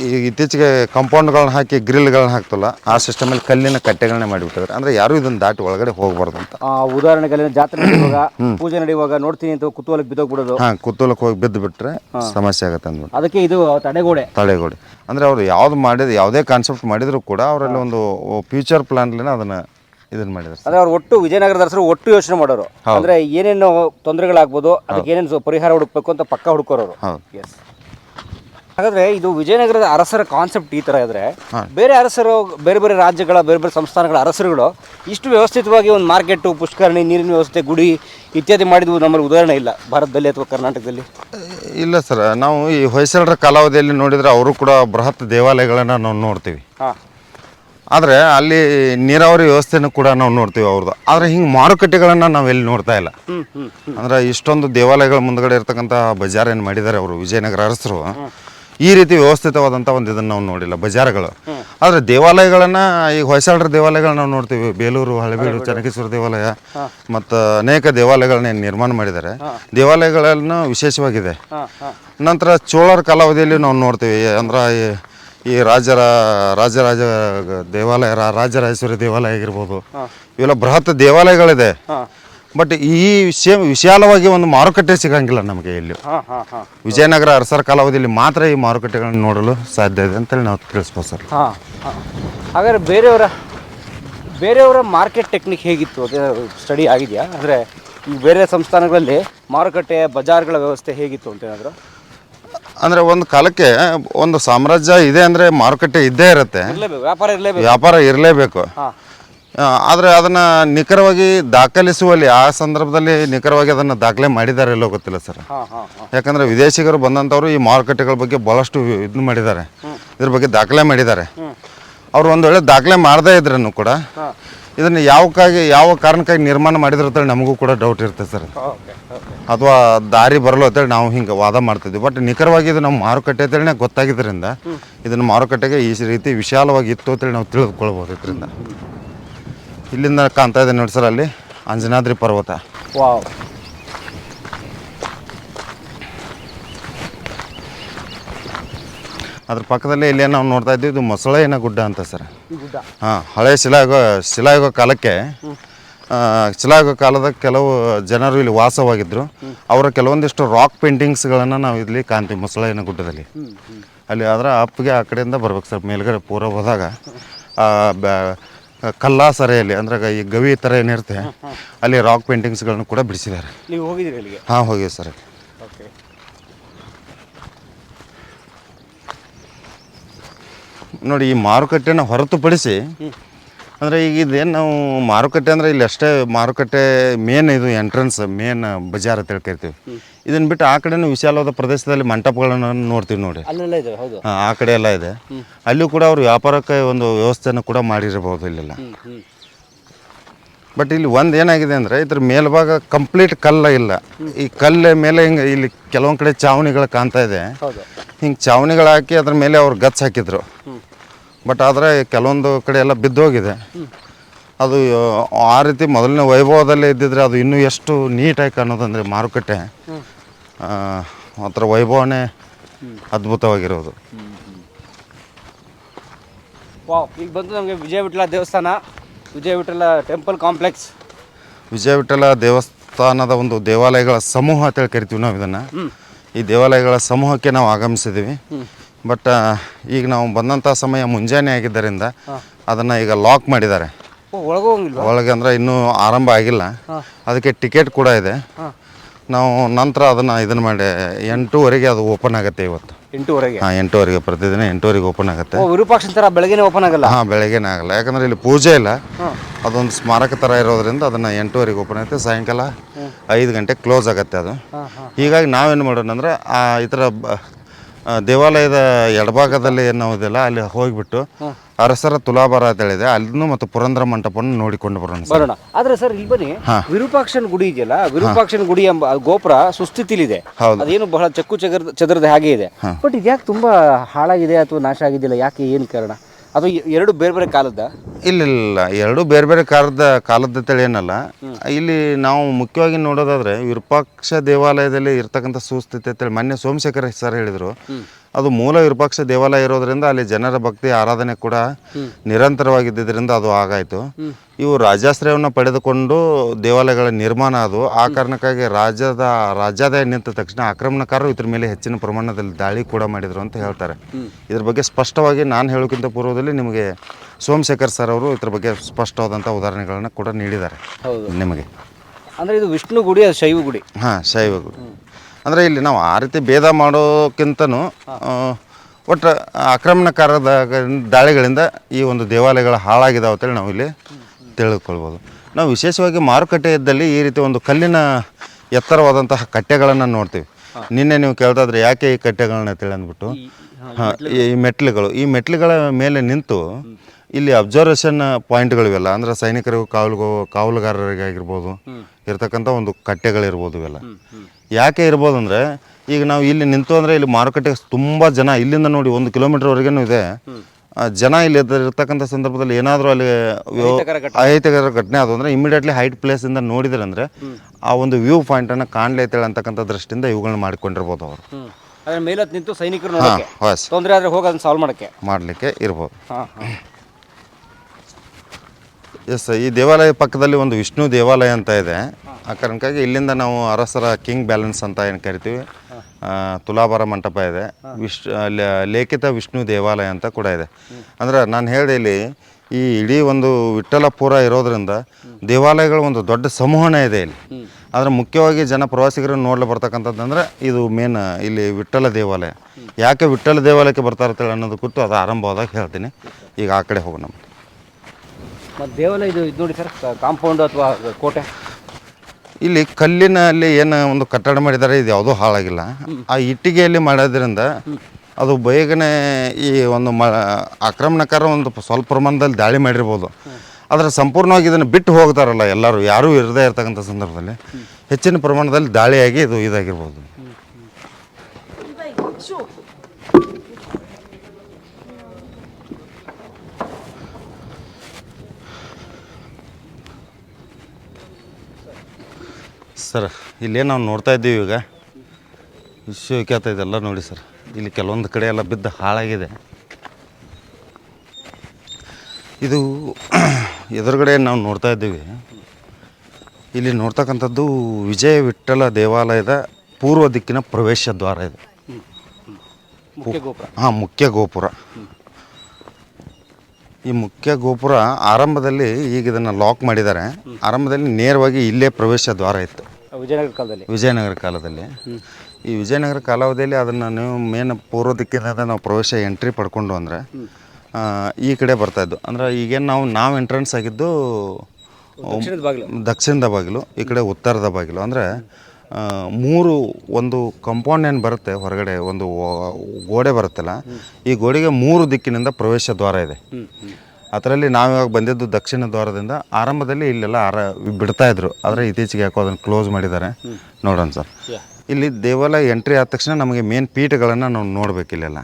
ಈ ಇತ್ತೀಚೆಗೆ ಕಾಂಪೌಂಡ್ಗಳನ್ನ ಹಾಕಿ ಗ್ರಿಲ್ಗಳನ್ನ ಹಾಕ್ತಲ್ಲ ಆ ಸಿಸ್ಟಮಲ್ಲಿ ಕಲ್ಲಿನ ಕಟ್ಟೆಗಳನ್ನ ಮಾಡಿಬಿಟ್ಟಿದ್ದಾರೆ ಅಂದರೆ ಯಾರು ಇದನ್ನ ದಾಟಿ ಒಳಗಡೆ ಹೋಗಬಾರ್ದು ಅಂತ. ಆ, ಉದಾಹರಣೆಗೆ ಜಾತ್ರೆ ನಡೆಯುವಾಗ ಪೂಜೆ ನಡೆಯುವಾಗ ನೋಡ್ತೀನಿ ಅಂತ ಕುತೂಹಲಕ್ಕೆ ಬಿದ್ದೋಗ್ಬಿಡೋದು. ಹಾಂ ಕುತೂಹಲಕ್ಕೆ ಹೋಗಿ ಬಿದ್ದು ಬಿಟ್ಟರೆ ಸಮಸ್ಯೆ ಆಗುತ್ತೆ ಅಂದ್ಬಿಟ್ಟು. ಅದಕ್ಕೆ ಇದು ತಡೆಗೋಡೆ. ತಡೆಗೋಡೆ. ಅಂದರೆ ಅವ್ರು ಯಾವ್ದು ಮಾಡಿದ ಯಾವುದೇ ಕಾನ್ಸೆಪ್ಟ್ ಮಾಡಿದರೂ ಕೂಡ ಅವರಲ್ಲಿ ಒಂದು ಫ್ಯೂಚರ್ ಪ್ಲಾನ್ಲಿನ ಅದನ್ನು ಇದನ್ನ ಮಾಡಿದ್ರು ಸರ್. ಅಂದ್ರೆ ಅವ್ರು ಒಟ್ಟು ವಿಜಯನಗರದ ಅರಸರು ಒಟ್ಟು ಯೋಚನೆ ಮಾಡೋರು. ಅಂದ್ರೆ ಏನೇನು ತೊಂದರೆಗಳಾಗ್ಬೋದು ಅದಕ್ಕೆ ಏನೇನು ಪರಿಹಾರ ಹುಡುಕ್ಬೇಕು ಅಂತ ಪಕ್ಕ ಹುಡುಕೋರು ಹೌದು. ಎಸ್ ಹಾಗಾದ್ರೆ ಇದು ವಿಜಯನಗರದ ಅರಸರ ಕಾನ್ಸೆಪ್ಟ್ ಈ ತರ ಇದ್ರೆ ಬೇರೆ ಅರಸರು ಬೇರೆ ಬೇರೆ ರಾಜ್ಯಗಳ ಬೇರೆ ಬೇರೆ ಸಂಸ್ಥಾನಗಳ ಅರಸರುಗಳು ಇಷ್ಟು ವ್ಯವಸ್ಥಿತವಾಗಿ ಒಂದು ಮಾರ್ಕೆಟ್ ಪುಷ್ಕರಣಿ ನೀರಿನ ವ್ಯವಸ್ಥೆ ಗುಡಿ ಇತ್ಯಾದಿ ಮಾಡಿದ್ವು ನಮ್ಮಲ್ಲಿ ಉದಾಹರಣೆ ಇಲ್ಲ ಭಾರತದಲ್ಲಿ ಅಥವಾ ಕರ್ನಾಟಕದಲ್ಲಿ? ಇಲ್ಲ ಸರ್. ನಾವು ಈ ಹೊಯ್ಸಳರ ಕಾಲಾವಧಿಯಲ್ಲಿ ನೋಡಿದ್ರೆ ಅವರು ಕೂಡ ಬೃಹತ್ ದೇವಾಲಯಗಳನ್ನು ನಾವು ನೋಡ್ತೀವಿ. ಹಾ. ಆದರೆ ಅಲ್ಲಿ ನೀರಾವರಿ ವ್ಯವಸ್ಥೆನೂ ಕೂಡ ನಾವು ನೋಡ್ತೀವಿ ಅವ್ರದ್ದು ಆದರೆ ಹಿಂಗೆ ಮಾರುಕಟ್ಟೆಗಳನ್ನು ನಾವು ಎಲ್ಲಿ ನೋಡ್ತಾ ಇಲ್ಲ. ಅಂದ್ರೆ ಇಷ್ಟೊಂದು ದೇವಾಲಯಗಳ ಮುಂದ್ಗಡೆ ಇರ್ತಕ್ಕಂಥ ಬಜಾರ್ ಏನು ಮಾಡಿದ್ದಾರೆ ಅವರು ವಿಜಯನಗರ ಅರಸರು. ಈ ರೀತಿ ವ್ಯವಸ್ಥಿತವಾದಂಥ ಒಂದು ಇದನ್ನು ನಾವು ನೋಡಿಲ್ಲ ಬಜಾರ್ಗಳು. ಆದರೆ ದೇವಾಲಯಗಳನ್ನು ಈಗ ಹೊಯ್ಸಳರ ದೇವಾಲಯಗಳನ್ನ ನಾವು ನೋಡ್ತೀವಿ. ಬೇಲೂರು ಹಳೆಬೀಡು ಚನಕೇಶ್ವರ ದೇವಾಲಯ ಮತ್ತು ಅನೇಕ ದೇವಾಲಯಗಳನ್ನ ಏನ್ ನಿರ್ಮಾಣ ಮಾಡಿದ್ದಾರೆ. ದೇವಾಲಯಗಳನ್ನು ವಿಶೇಷವಾಗಿದೆ. ನಂತರ ಚೋಳರ ಕಾಲಾವಧಿಯಲ್ಲಿ ನಾವು ನೋಡ್ತೀವಿ. ಅಂದ್ರೆ ಈ- ರಾಜರ ರಾಜರಾಜ ದೇವಾಲಯ ರಾಜರಾಜೇಶ್ವರಿ ದೇವಾಲಯ ಆಗಿರ್ಬೋದು. ಇವೆಲ್ಲ ಬೃಹತ್ ದೇವಾಲಯಗಳಿದೆ. ಬಟ್ ಈ ವಿಷಯ ವಿಶಾಲವಾಗಿ ಒಂದು ಮಾರುಕಟ್ಟೆ ಸಿಗಂಗಿಲ್ಲ ನಮಗೆ ಇಲ್ಲಿ. ವಿಜಯನಗರ ಅರಸರ ಕಾಲಾವಧಿಯಲ್ಲಿ ಮಾತ್ರ ಈ ಮಾರುಕಟ್ಟೆಗಳನ್ನು ನೋಡಲು ಸಾಧ್ಯ ಇದೆ ಅಂತೇಳಿ ನಾವು ತಿಳಿಸ್ಬೋದು ಸರ್. ಹಾಗಾದ್ರೆ ಬೇರೆಯವರ ಬೇರೆಯವರ ಮಾರ್ಕೆಟ್ ಟೆಕ್ನಿಕ್ ಹೇಗಿತ್ತು? ಅದೇ ಸ್ಟಡಿ ಆಗಿದೆಯಾ? ಅಂದರೆ ಈ ಬೇರೆ ಸಂಸ್ಥಾನಗಳಲ್ಲಿ ಮಾರುಕಟ್ಟೆ ಬಜಾರ್ಗಳ ವ್ಯವಸ್ಥೆ ಹೇಗಿತ್ತು ಅಂತ ಏನಾದ್ರು? ಅಂದರೆ ಒಂದು ಕಾಲಕ್ಕೆ ಒಂದು ಸಾಮ್ರಾಜ್ಯ ಇದೆ ಅಂದರೆ ಮಾರುಕಟ್ಟೆ ಇದ್ದೇ ಇರುತ್ತೆ. ವ್ಯಾಪಾರ ಇರಲೇಬೇಕು. ವ್ಯಾಪಾರ ಇರಲೇಬೇಕು. ಆದರೆ ಅದನ್ನು ನಿಖರವಾಗಿ ದಾಖಲಿಸುವಲ್ಲಿ ಆ ಸಂದರ್ಭದಲ್ಲಿ ನಿಖರವಾಗಿ ಅದನ್ನು ದಾಖಲೆ ಮಾಡಿದ್ದಾರೆ ಎಲ್ಲೋ ಗೊತ್ತಿಲ್ಲ ಸರ್. ಯಾಕಂದ್ರೆ ವಿದೇಶಿಗರು ಬಂದಂಥವ್ರು ಈ ಮಾರುಕಟ್ಟೆಗಳ ಬಗ್ಗೆ ಭಾಳಷ್ಟು ಇದನ್ನ ಮಾಡಿದ್ದಾರೆ. ಇದ್ರ ಬಗ್ಗೆ ದಾಖಲೆ ಮಾಡಿದ್ದಾರೆ. ಅವ್ರು ಒಂದು ವೇಳೆ ದಾಖಲೆ ಮಾಡದೇ ಇದ್ರೂ ಕೂಡ ಇದನ್ನು ಯಾವಕ್ಕಾಗಿ ಯಾವ ಕಾರಣಕ್ಕಾಗಿ ನಿರ್ಮಾಣ ಮಾಡಿದ್ರು ಅಂತೇಳಿ ನಮಗೂ ಕೂಡ ಡೌಟ್ ಇರ್ತದೆ ಸರ್. ಅಥವಾ ದಾರಿ ಬರಲು ಅಂತೇಳಿ ನಾವು ಹಿಂಗೆ ವಾದ ಮಾಡ್ತಿದ್ವಿ. ಬಟ್ ನಿಖರವಾಗಿ ಇದು ನಮ್ಮ ಮಾರುಕಟ್ಟೆ ಅಂತೇಳಿ ಗೊತ್ತಾಗಿದ್ದರಿಂದ ಇದನ್ನು ಮಾರುಕಟ್ಟೆಗೆ ಈ ರೀತಿ ವಿಶಾಲವಾಗಿ ಇತ್ತು ಅಂತೇಳಿ ನಾವು ತಿಳಿದುಕೊಳ್ಬೋದು ಇದರಿಂದ. ಇಲ್ಲಿಂದ ಕಾಣ್ತಾ ಇದೆ ನೋಡಿ ಸರ್ ಅಲ್ಲಿ ಅಂಜನಾದ್ರಿ ಪರ್ವತ. ವಾವ್. ಅದ್ರ ಪಕ್ಕದಲ್ಲೇ ಇಲ್ಲಿ ನಾವು ನೋಡ್ತಾ ಇದ್ದೀವಿ ಇದು ಮೊಸಳೆಯನ ಗುಡ್ಡ ಅಂತ ಸರ್. ಗುಡ್ಡ. ಹಾಂ ಹಳೆ ಶಿಲಾಯುಗ ಶಿಲಾಯುಗ ಕಾಲಕ್ಕೆ ಶಿಲಾಯುಗ ಕಾಲದ ಕೆಲವು ಜನರು ಇಲ್ಲಿ ವಾಸವಾಗಿದ್ದರು ಅವರ ಕೆಲವೊಂದಿಷ್ಟು ರಾಕ್ ಪೇಂಟಿಂಗ್ಸ್ಗಳನ್ನು ನಾವು ಇಲ್ಲಿ ಕಾಣ್ತೀವಿ ಮೊಸಳೆಯನ ಗುಡ್ಡದಲ್ಲಿ. ಅಲ್ಲಿ ಅದರ ಅಪ್ಪಿಗೆ ಆ ಕಡೆಯಿಂದ ಬರ್ಬೇಕು ಸರ್ ಮೇಲ್ಗಡೆ ಪೂರ ಹೋದಾಗ. ಕಲ್ಲಾ ಸರೆಯಲ್ಲಿ ಅಂದ್ರೆ ಈ ಗವಿ ಥರ ಏನಿರುತ್ತೆ ಅಲ್ಲಿ ರಾಕ್ ಪೇಂಟಿಂಗ್ಸ್ಗಳನ್ನು ಕೂಡ ಬಿಡಿಸಿದ್ದಾರೆ. ಹಾಂ ಹೋಗಿ ಸರ್ ಓಕೆ ನೋಡಿ ಈ ಮಾರುಕಟ್ಟೆನ ಹೊರತುಪಡಿಸಿ ಅಂದರೆ ಈಗ ಇದೇನು ನಾವು ಮಾರುಕಟ್ಟೆ ಅಂದರೆ ಇಲ್ಲಿ ಅಷ್ಟೇ ಮಾರುಕಟ್ಟೆ ಮೇನ್ ಇದು ಎಂಟ್ರೆನ್ಸ್ ಮೇನ್ ಬಜಾರ್ ಅಂತ ಹೇಳ್ಕಿರ್ತೀವಿ. ಕರಿತೀವಿ ಇದನ್ನು ಬಿಟ್ಟು ಆ ಕಡೆನೂ ವಿಶಾಲವಾದ ಪ್ರದೇಶದಲ್ಲಿ ಮಂಟಪಗಳನ್ನು ನೋಡ್ತೀವಿ ನೋಡಿ. ಹಾಂ ಆ, ಕಡೆ ಎಲ್ಲ ಇದೆ. ಅಲ್ಲೂ ಕೂಡ ಅವರು ವ್ಯಾಪಾರಕ್ಕೆ ಒಂದು ವ್ಯವಸ್ಥೆಯನ್ನು ಕೂಡ ಮಾಡಿರಬಹುದು ಇಲ್ಲೆಲ್ಲ. ಬಟ್ ಇಲ್ಲಿ ಒಂದು ಏನಾಗಿದೆ ಅಂದರೆ ಇದ್ರ ಮೇಲ್ಭಾಗ ಕಂಪ್ಲೀಟ್ ಕಲ್ಲ ಇಲ್ಲ. ಈ ಕಲ್ಲ ಮೇಲೆ ಹಿಂಗೆ ಇಲ್ಲಿ ಕೆಲವೊಂದು ಕಡೆ ಚಾವಣಿಗಳು ಕಾಣ್ತಾ ಇದೆ. ಹಿಂಗೆ ಚಾವಣಿಗಳು ಹಾಕಿ ಅದ್ರ ಮೇಲೆ ಅವ್ರು ಗಚ್ ಹಾಕಿದ್ರು. ಬಟ್ ಆದರೆ ಕೆಲವೊಂದು ಕಡೆ ಎಲ್ಲ ಬಿದ್ದೋಗಿದೆ. ಅದು ಆ ರೀತಿ ಮೊದಲನೇ ವೈಭವದಲ್ಲೇ ಇದ್ದಿದ್ರೆ ಅದು ಇನ್ನೂ ಎಷ್ಟು ನೀಟಾಗಿ ಕಾಣೋದಂದರೆ ಮಾರುಕಟ್ಟೆ ಆ, ಅದರ ವೈಭವನೇ ಅದ್ಭುತವಾಗಿರೋದು. ವಾವ್ ಈಗ ಬಂದು ನಮಗೆ ವಿಜಯ ವಿಠಲ ದೇವಸ್ಥಾನ. Vijaya Vittala temple complex. ವಿಜಯ ವಿಠಲ ದೇವಸ್ಥಾನದ ಒಂದು ದೇವಾಲಯಗಳ ಸಮೂಹ ಅಂತೇಳಿ ಕರಿತೀವಿ ನಾವು ಇದನ್ನು. ಈ ದೇವಾಲಯಗಳ ಸಮೂಹಕ್ಕೆ ನಾವು ಆಗಮಿಸಿದ್ದೀವಿ ಬಟ್ ಈಗ ನಾವು ಬಂದಂಥ ಸಮಯ ಮುಂಜಾನೆ ಆಗಿದ್ದರಿಂದ ಅದನ್ನು ಈಗ ಲಾಕ್ ಮಾಡಿದ್ದಾರೆ. ಒಳಗೆ ಅಂದರೆ ಇನ್ನೂ ಆರಂಭ ಆಗಿಲ್ಲ. ಅದಕ್ಕೆ ಟಿಕೆಟ್ ಕೂಡ ಇದೆ. ನಾವು ನಂತರ ಅದನ್ನು ಇದನ್ನು ಮಾಡಿ ಎಂಟೂವರೆಗೆ ಅದು ಓಪನ್ ಆಗುತ್ತೆ ಇವತ್ತು. ಎಂಟೂವರೆಗೆ. ಹಾಂ ಎಂಟುವರೆಗೆ ಪ್ರತಿದಿನ ಎಂಟೂವರೆಗೆ ಓಪನ್ ಆಗುತ್ತೆ. ವಿರೂಪಾಕ್ಷ ತರ ಬೆಳಗ್ಗೆ ಓಪನ್ ಆಗಲ್ಲ? ಹಾಂ ಬೆಳಗ್ಗೆನೇ ಆಗಲ್ಲ. ಯಾಕಂದ್ರೆ ಇಲ್ಲಿ ಪೂಜೆ ಇಲ್ಲ. ಅದೊಂದು ಸ್ಮಾರಕ ಥರ ಇರೋದ್ರಿಂದ ಅದನ್ನು ಎಂಟೂವರೆಗೆ ಓಪನ್ ಆಗುತ್ತೆ. ಸಾಯಂಕಾಲ ಐದು ಗಂಟೆಗೆ ಕ್ಲೋಸ್ ಆಗುತ್ತೆ ಅದು. ಹೀಗಾಗಿ ನಾವೇನು ಮಾಡೋಣ ಅಂದ್ರೆ ಆ ಈ ಥರ ದೇವಾಲಯದ ಎಡಭಾಗದಲ್ಲಿ ಏನೋ ನಾವು ಅಲ್ಲಿ ಹೋಗಿಬಿಟ್ಟು ಅರಸರ ತುಲಾಭಾರ ಅಂತ ಹೇಳಿದೆ ಅಲ್ಲಿನೂ ಮತ್ತು ಪುರಂದ್ರ ಮಂಟಪವನ್ನು ನೋಡಿಕೊಂಡು ಬರೋಣ ಸರ್. ಬರೋಣ. ಆದ್ರೆ ಸರ್ ಇಲ್ಲಿ ಬನ್ನಿ. ವಿರೂಪಾಕ್ಷನ್ ಗುಡಿ ಇದೆಯಲ್ಲ ವಿರೂಪಾಕ್ಷನ್ ಗುಡಿ ಎಂಬ ಗೋಪುರ ಸುಸ್ಥಿತಿಲಿದೆ. ಹೌದು. ಅದೇನು ಬಹಳ ಚಕ್ಕು ಚಗರದ ಚದರದ ಹಾಗೆ ಇದೆ. ಬಟ್ ಇದ್ಯಾಕೆ ತುಂಬಾ ಹಾಳಾಗಿದೆ ಅಥವಾ ನಾಶ ಆಗಿದೆಯಲ್ಲ ಯಾಕೆ ಏನು ಕಾರಣ? ಅದು ಎ- ಎರಡು ಬೇರೆ ಬೇರೆ ಕಾಲದ ಇಲ್ಲ ಇಲ್ಲ ಎರಡು ಬೇರೆ ಬೇರೆ ಕಾಲದ ಕಾಲದ ತಳಿ ಏನಲ್ಲ. ಇಲ್ಲಿ ನಾವು ಮುಖ್ಯವಾಗಿ ನೋಡೋದಾದ್ರೆ ವಿರೂಪಾಕ್ಷ ದೇವಾಲಯದಲ್ಲಿ ಇರ್ತಕ್ಕಂಥ ಸುಸ್ಥಿತಿ ಅಂತೇಳಿ ಮೊನ್ನೆ ಸೋಮಶೇಖರ ಸರ್ ಹೇಳಿದರು. ಅದು ಮೂಲ ವಿರೂಪಾಕ್ಷ ದೇವಾಲಯ ಇರೋದ್ರಿಂದ ಅಲ್ಲಿ ಜನರ ಭಕ್ತಿ ಆರಾಧನೆ ಕೂಡ ನಿರಂತರವಾಗಿದ್ದರಿಂದ ಅದು ಆಗಾಯಿತು. ಇವು ರಾಜಾಶ್ರಯವನ್ನು ಪಡೆದುಕೊಂಡು ದೇವಾಲಯಗಳ ನಿರ್ಮಾಣ ಅದು. ಆ ಕಾರಣಕ್ಕಾಗಿ ರಾಜ್ಯದ ರಾಜ್ಯಾದಾಯ ನಿಂತ ತಕ್ಷಣ ಆಕ್ರಮಣಕಾರರು ಇದ್ರ ಮೇಲೆ ಹೆಚ್ಚಿನ ಪ್ರಮಾಣದಲ್ಲಿ ದಾಳಿ ಕೂಡ ಮಾಡಿದರು ಅಂತ ಹೇಳ್ತಾರೆ. ಇದ್ರ ಬಗ್ಗೆ ಸ್ಪಷ್ಟವಾಗಿ ನಾನು ಹೇಳೋಕ್ಕಿಂತ ಪೂರ್ವದಲ್ಲಿ ನಿಮಗೆ ಸೋಮಶೇಖರ್ ಸರ್ ಅವರು ಇದ್ರ ಬಗ್ಗೆ ಸ್ಪಷ್ಟವಾದಂಥ ಉದಾಹರಣೆಗಳನ್ನು ಕೂಡ ನೀಡಿದ್ದಾರೆ. ನಿಮಗೆ. ಅಂದರೆ ಇದು ವಿಷ್ಣು ಗುಡಿ ಅದು ಶೈವ ಗುಡಿ? ಹಾಂ ಶೈವಗಳು ಅಂದರೆ ಇಲ್ಲಿ ನಾವು ಆ ರೀತಿ ಭೇದ ಮಾಡೋಕ್ಕಿಂತನೂ ಒಟ್ಟು ಆಕ್ರಮಣಕಾರದ ದಾಳಿಗಳಿಂದ ಈ ಒಂದು ದೇವಾಲಯಗಳು ಹಾಳಾಗಿದ್ದಾವೆ ಅಂತೇಳಿ ನಾವು ಇಲ್ಲಿ ತಿಳಿದುಕೊಳ್ಬೋದು ನಾವು ವಿಶೇಷವಾಗಿ ಮಾರುಕಟ್ಟೆಯಲ್ಲಿ ಈ ರೀತಿ ಒಂದು ಕಲ್ಲಿನ ಎತ್ತರವಾದಂತಹ ಕಟ್ಟೆಗಳನ್ನು ನೋಡ್ತೀವಿ. ನಿನ್ನೆ ನೀವು ಕೇಳ್ತಾ ಇದ್ರೆ ಯಾಕೆ ಈ ಕಟ್ಟೆಗಳನ್ನ ಅಂದ್ಬಿಟ್ಟು? ಹಾಂ ಈ ಮೆಟ್ಲುಗಳು ಈ ಮೆಟ್ಲುಗಳ ಮೇಲೆ ನಿಂತು ಇಲ್ಲಿ ಅಬ್ಸರ್ವೇಷನ್ ಪಾಯಿಂಟ್ಗಳಿವೆಲ್ಲ ಅಂದ್ರೆ ಸೈನಿಕರು ಕಾವಲು ಕಾವಲುಗಾರರಿಗಾಗಿರ್ಬೋದು ಇರ್ತಕ್ಕಂಥ ಒಂದು ಕಟ್ಟೆಗಳಿರ್ಬೋದು ಇವೆಲ್ಲ. ಯಾಕೆ ಇರ್ಬೋದು ಅಂದರೆ ಈಗ ನಾವು ಇಲ್ಲಿ ನಿಂತು ಅಂದರೆ ಇಲ್ಲಿ ಮಾರುಕಟ್ಟೆಗೆ ತುಂಬ ಜನ ಇಲ್ಲಿಂದ ನೋಡಿ ಒಂದು ಕಿಲೋಮೀಟರ್ವರೆಗೂ ಇದೆ. ಆ, ಜನ ಇಲ್ಲಿ ಇದ್ದ- ಇರ್ತಕ್ಕಂಥ ಸಂದರ್ಭದಲ್ಲಿ ಏನಾದರೂ ಅಲ್ಲಿ ಅಹಿತಕರ ಘಟನೆ. ಆದ್ರೆ ಅದು ಅಂದರೆ ಇಮಿಡಿಯೇಟ್ಲಿ ಹೈಟ್ ಪ್ಲೇಸಿಂದ ನೋಡಿದ್ರೆ ಅಂದರೆ ಆ ಒಂದು ವ್ಯೂ ಪಾಯಿಂಟನ್ನು ಕಾಣಲೇತೇಳೆ ಅಂತಕ್ಕಂಥ ದೃಷ್ಟಿಯಿಂದ ಇವುಗಳನ್ನ ಮಾಡಿಕೊಂಡಿರ್ಬೋದು ಅವರು. ಹ್ಮ್. ಅದ್ರ ನಿಂತು ಸೈನಿಕರು ಹೊಸ್. ತೊಂದರೆ ಆದ್ರೆ ಹೋಗಿ ಅದನ್ನ ಸಾಲ್ವ್ ಮಾಡಕ್ಕೆ. ಮಾಡಲಿಕ್ಕೆ ಇರ್ಬೋದು. ಹಾ ಹಾ. ಎಸ್ ಈ ದೇವಾಲಯ ಪಕ್ಕದಲ್ಲಿ ಒಂದು ವಿಷ್ಣು ದೇವಾಲಯ ಅಂತ ಇದೆ. ಆ ಕಾರಣಕ್ಕಾಗಿ ಇಲ್ಲಿಂದ ನಾವು ಅರಸರ ಕಿಂಗ್ ಬ್ಯಾಲೆನ್ಸ್ ಅಂತ ಏನು ಕರಿತೀವಿ? ತುಲಾಭಾರ ಮಂಟಪ ಇದೆ. ವಿಶ್ ಲೇಖಿತ ವಿಷ್ಣು ದೇವಾಲಯ ಅಂತ ಕೂಡ ಇದೆ. ಅಂದ್ರೆ ನಾನು ಹೇಳಿದೆ ಇಲ್ಲಿ ಈ ಇಡೀ ಒಂದು ವಿಠಲಪುರ ಇರೋದ್ರಿಂದ ದೇವಾಲಯಗಳ ಒಂದು ದೊಡ್ಡ ಸಮೂಹನೇ ಇದೆ ಇಲ್ಲಿ. ಆದರೆ ಮುಖ್ಯವಾಗಿ ಜನ ಪ್ರವಾಸಿಗರನ್ನು ನೋಡಲು ಬರ್ತಕ್ಕಂಥದ್ದು ಅಂದರೆ ಇದು ಮೇನ್, ಇಲ್ಲಿ ವಿಠ್ಠಲ ದೇವಾಲಯ. ಯಾಕೆ ವಿಠ್ಠಲ ದೇವಾಲಯಕ್ಕೆ ಬರ್ತಾ ಇರ್ತೇವೆ ಅನ್ನೋದು ಕುರಿತು ಅದು ಆರಂಭವಾದಾಗ ಹೇಳ್ತೀನಿ. ಈಗ ಆ ಕಡೆ ಹೋಗೋಣ ಮತ್ತು. ದೇವಾಲಯ ಇದು ಇದು ನೋಡಿ ಸರ್ ಕಾಂಪೌಂಡ್ ಅಥವಾ ಕೋಟೆ? ಇಲ್ಲಿ ಕಲ್ಲಿನಲ್ಲಿ ಏನು ಒಂದು ಕಟ್ಟಡ ಮಾಡಿದ್ದಾರೆ, ಇದು ಯಾವುದೂ ಹಾಳಾಗಿಲ್ಲ. ಆ ಇಟ್ಟಿಗೆಯಲ್ಲಿ ಮಾಡೋದ್ರಿಂದ ಅದು ಬೇಗನೆ ಈ ಒಂದು ಮ, ಆಕ್ರಮಣಕಾರ ಒಂದು ಸ್ವಲ್ಪ ಪ್ರಮಾಣದಲ್ಲಿ ದಾಳಿ ಮಾಡಿರ್ಬೋದು. ಆದರೆ ಸಂಪೂರ್ಣವಾಗಿ ಇದನ್ನು ಬಿಟ್ಟು ಹೋಗ್ತಾರಲ್ಲ ಎಲ್ಲರೂ, ಯಾರೂ ಇರದೇ ಇರತಕ್ಕಂಥ ಸಂದರ್ಭದಲ್ಲಿ ಹೆಚ್ಚಿನ ಪ್ರಮಾಣದಲ್ಲಿ ದಾಳಿಯಾಗಿ ಇದು ಇದಾಗಿರ್ಬೋದು. ಸರ್ ಇಲ್ಲೇ ನಾವು ನೋಡ್ತಾ ಇದ್ದೀವಿ ಈಗ. ವಿಶ್ವವಿಖ್ಯಾತ ಇದೆಲ್ಲ ನೋಡಿ ಸರ್. ಇಲ್ಲಿ ಕೆಲವೊಂದು ಕಡೆ ಎಲ್ಲ ಬಿದ್ದು ಹಾಳಾಗಿದೆ. ಇದು ಎದುರುಗಡೆ ನಾವು ನೋಡ್ತಾ ಇದ್ದೀವಿ. ಇಲ್ಲಿ ನೋಡ್ತಕ್ಕಂಥದ್ದು ವಿಜಯ ವಿಠ್ಠಲ ದೇವಾಲಯದ ಪೂರ್ವ ದಿಕ್ಕಿನ ಪ್ರವೇಶ ದ್ವಾರ ಇದು. ಹಾಂ ಮುಖ್ಯ ಗೋಪುರ. ಈ ಮುಖ್ಯ ಗೋಪುರ ಆರಂಭದಲ್ಲಿ ಈಗ ಇದನ್ನು ಲಾಕ್ ಮಾಡಿದ್ದಾರೆ. ಆರಂಭದಲ್ಲಿ ನೇರವಾಗಿ ಇಲ್ಲೇ ಪ್ರವೇಶ ದ್ವಾರ ಇತ್ತು. ವಿಜಯನಗರ ಕಾಲದಲ್ಲಿ? ವಿಜಯನಗರ ಕಾಲದಲ್ಲಿ. ಈ ವಿಜಯನಗರ ಕಾಲಾವಧಿಯಲ್ಲಿ ಅದನ್ನು ನೀವು ಮೇನ್ ಪೂರ್ವ ದಿಕ್ಕಿನಿಂದ ನಾವು ಪ್ರವೇಶ ಎಂಟ್ರಿ ಪಡ್ಕೊಂಡು ಅಂದರೆ ಈ ಕಡೆ ಬರ್ತಾಯಿದ್ದು ಅಂದ್ರೆ ಈಗೇನು ನಾವು ನಾವು ಎಂಟ್ರೆನ್ಸ್ ಆಗಿದ್ದು ದಕ್ಷಿಣದ ಬಾಗಿಲು. ದಕ್ಷಿಣದ ಬಾಗಿಲು ಈ ಕಡೆ ಉತ್ತರದ ಬಾಗಿಲು. ಅಂದರೆ ಮೂರು ಒಂದು ಕಂಪೌಂಡ್ ಏನು ಬರುತ್ತೆ ಹೊರಗಡೆ ಒಂದು ಗೋಡೆ ಬರುತ್ತಲ್ಲ ಈ ಗೋಡೆಗೆ ಮೂರು ದಿಕ್ಕಿನಿಂದ ಪ್ರವೇಶ ದ್ವಾರ ಇದೆ. ಅದರಲ್ಲಿ ನಾವು ಇವಾಗ ಬಂದಿದ್ದು ದಕ್ಷಿಣ ದ್ವಾರದಿಂದ ಆರಂಭದಲ್ಲಿ ಇಲ್ಲೆಲ್ಲ ಆರ ಬಿಡ್ತಾ ಇದ್ರು. ಆದರೆ ಇತ್ತೀಚೆಗೆ ಯಾಕೋ ಅದನ್ನು ಕ್ಲೋಸ್ ಮಾಡಿದ್ದಾರೆ. ನೋಡೋಣ ಸರ್. ಇಲ್ಲಿ ದೇವಾಲಯ ಎಂಟ್ರಿ ಆದ ತಕ್ಷಣ ನಮಗೆ ಮೇನ್ ಪೀಠಗಳನ್ನು ನಾವು ನೋಡ್ಬೇಕು ಇಲ್ಲೆಲ್ಲ.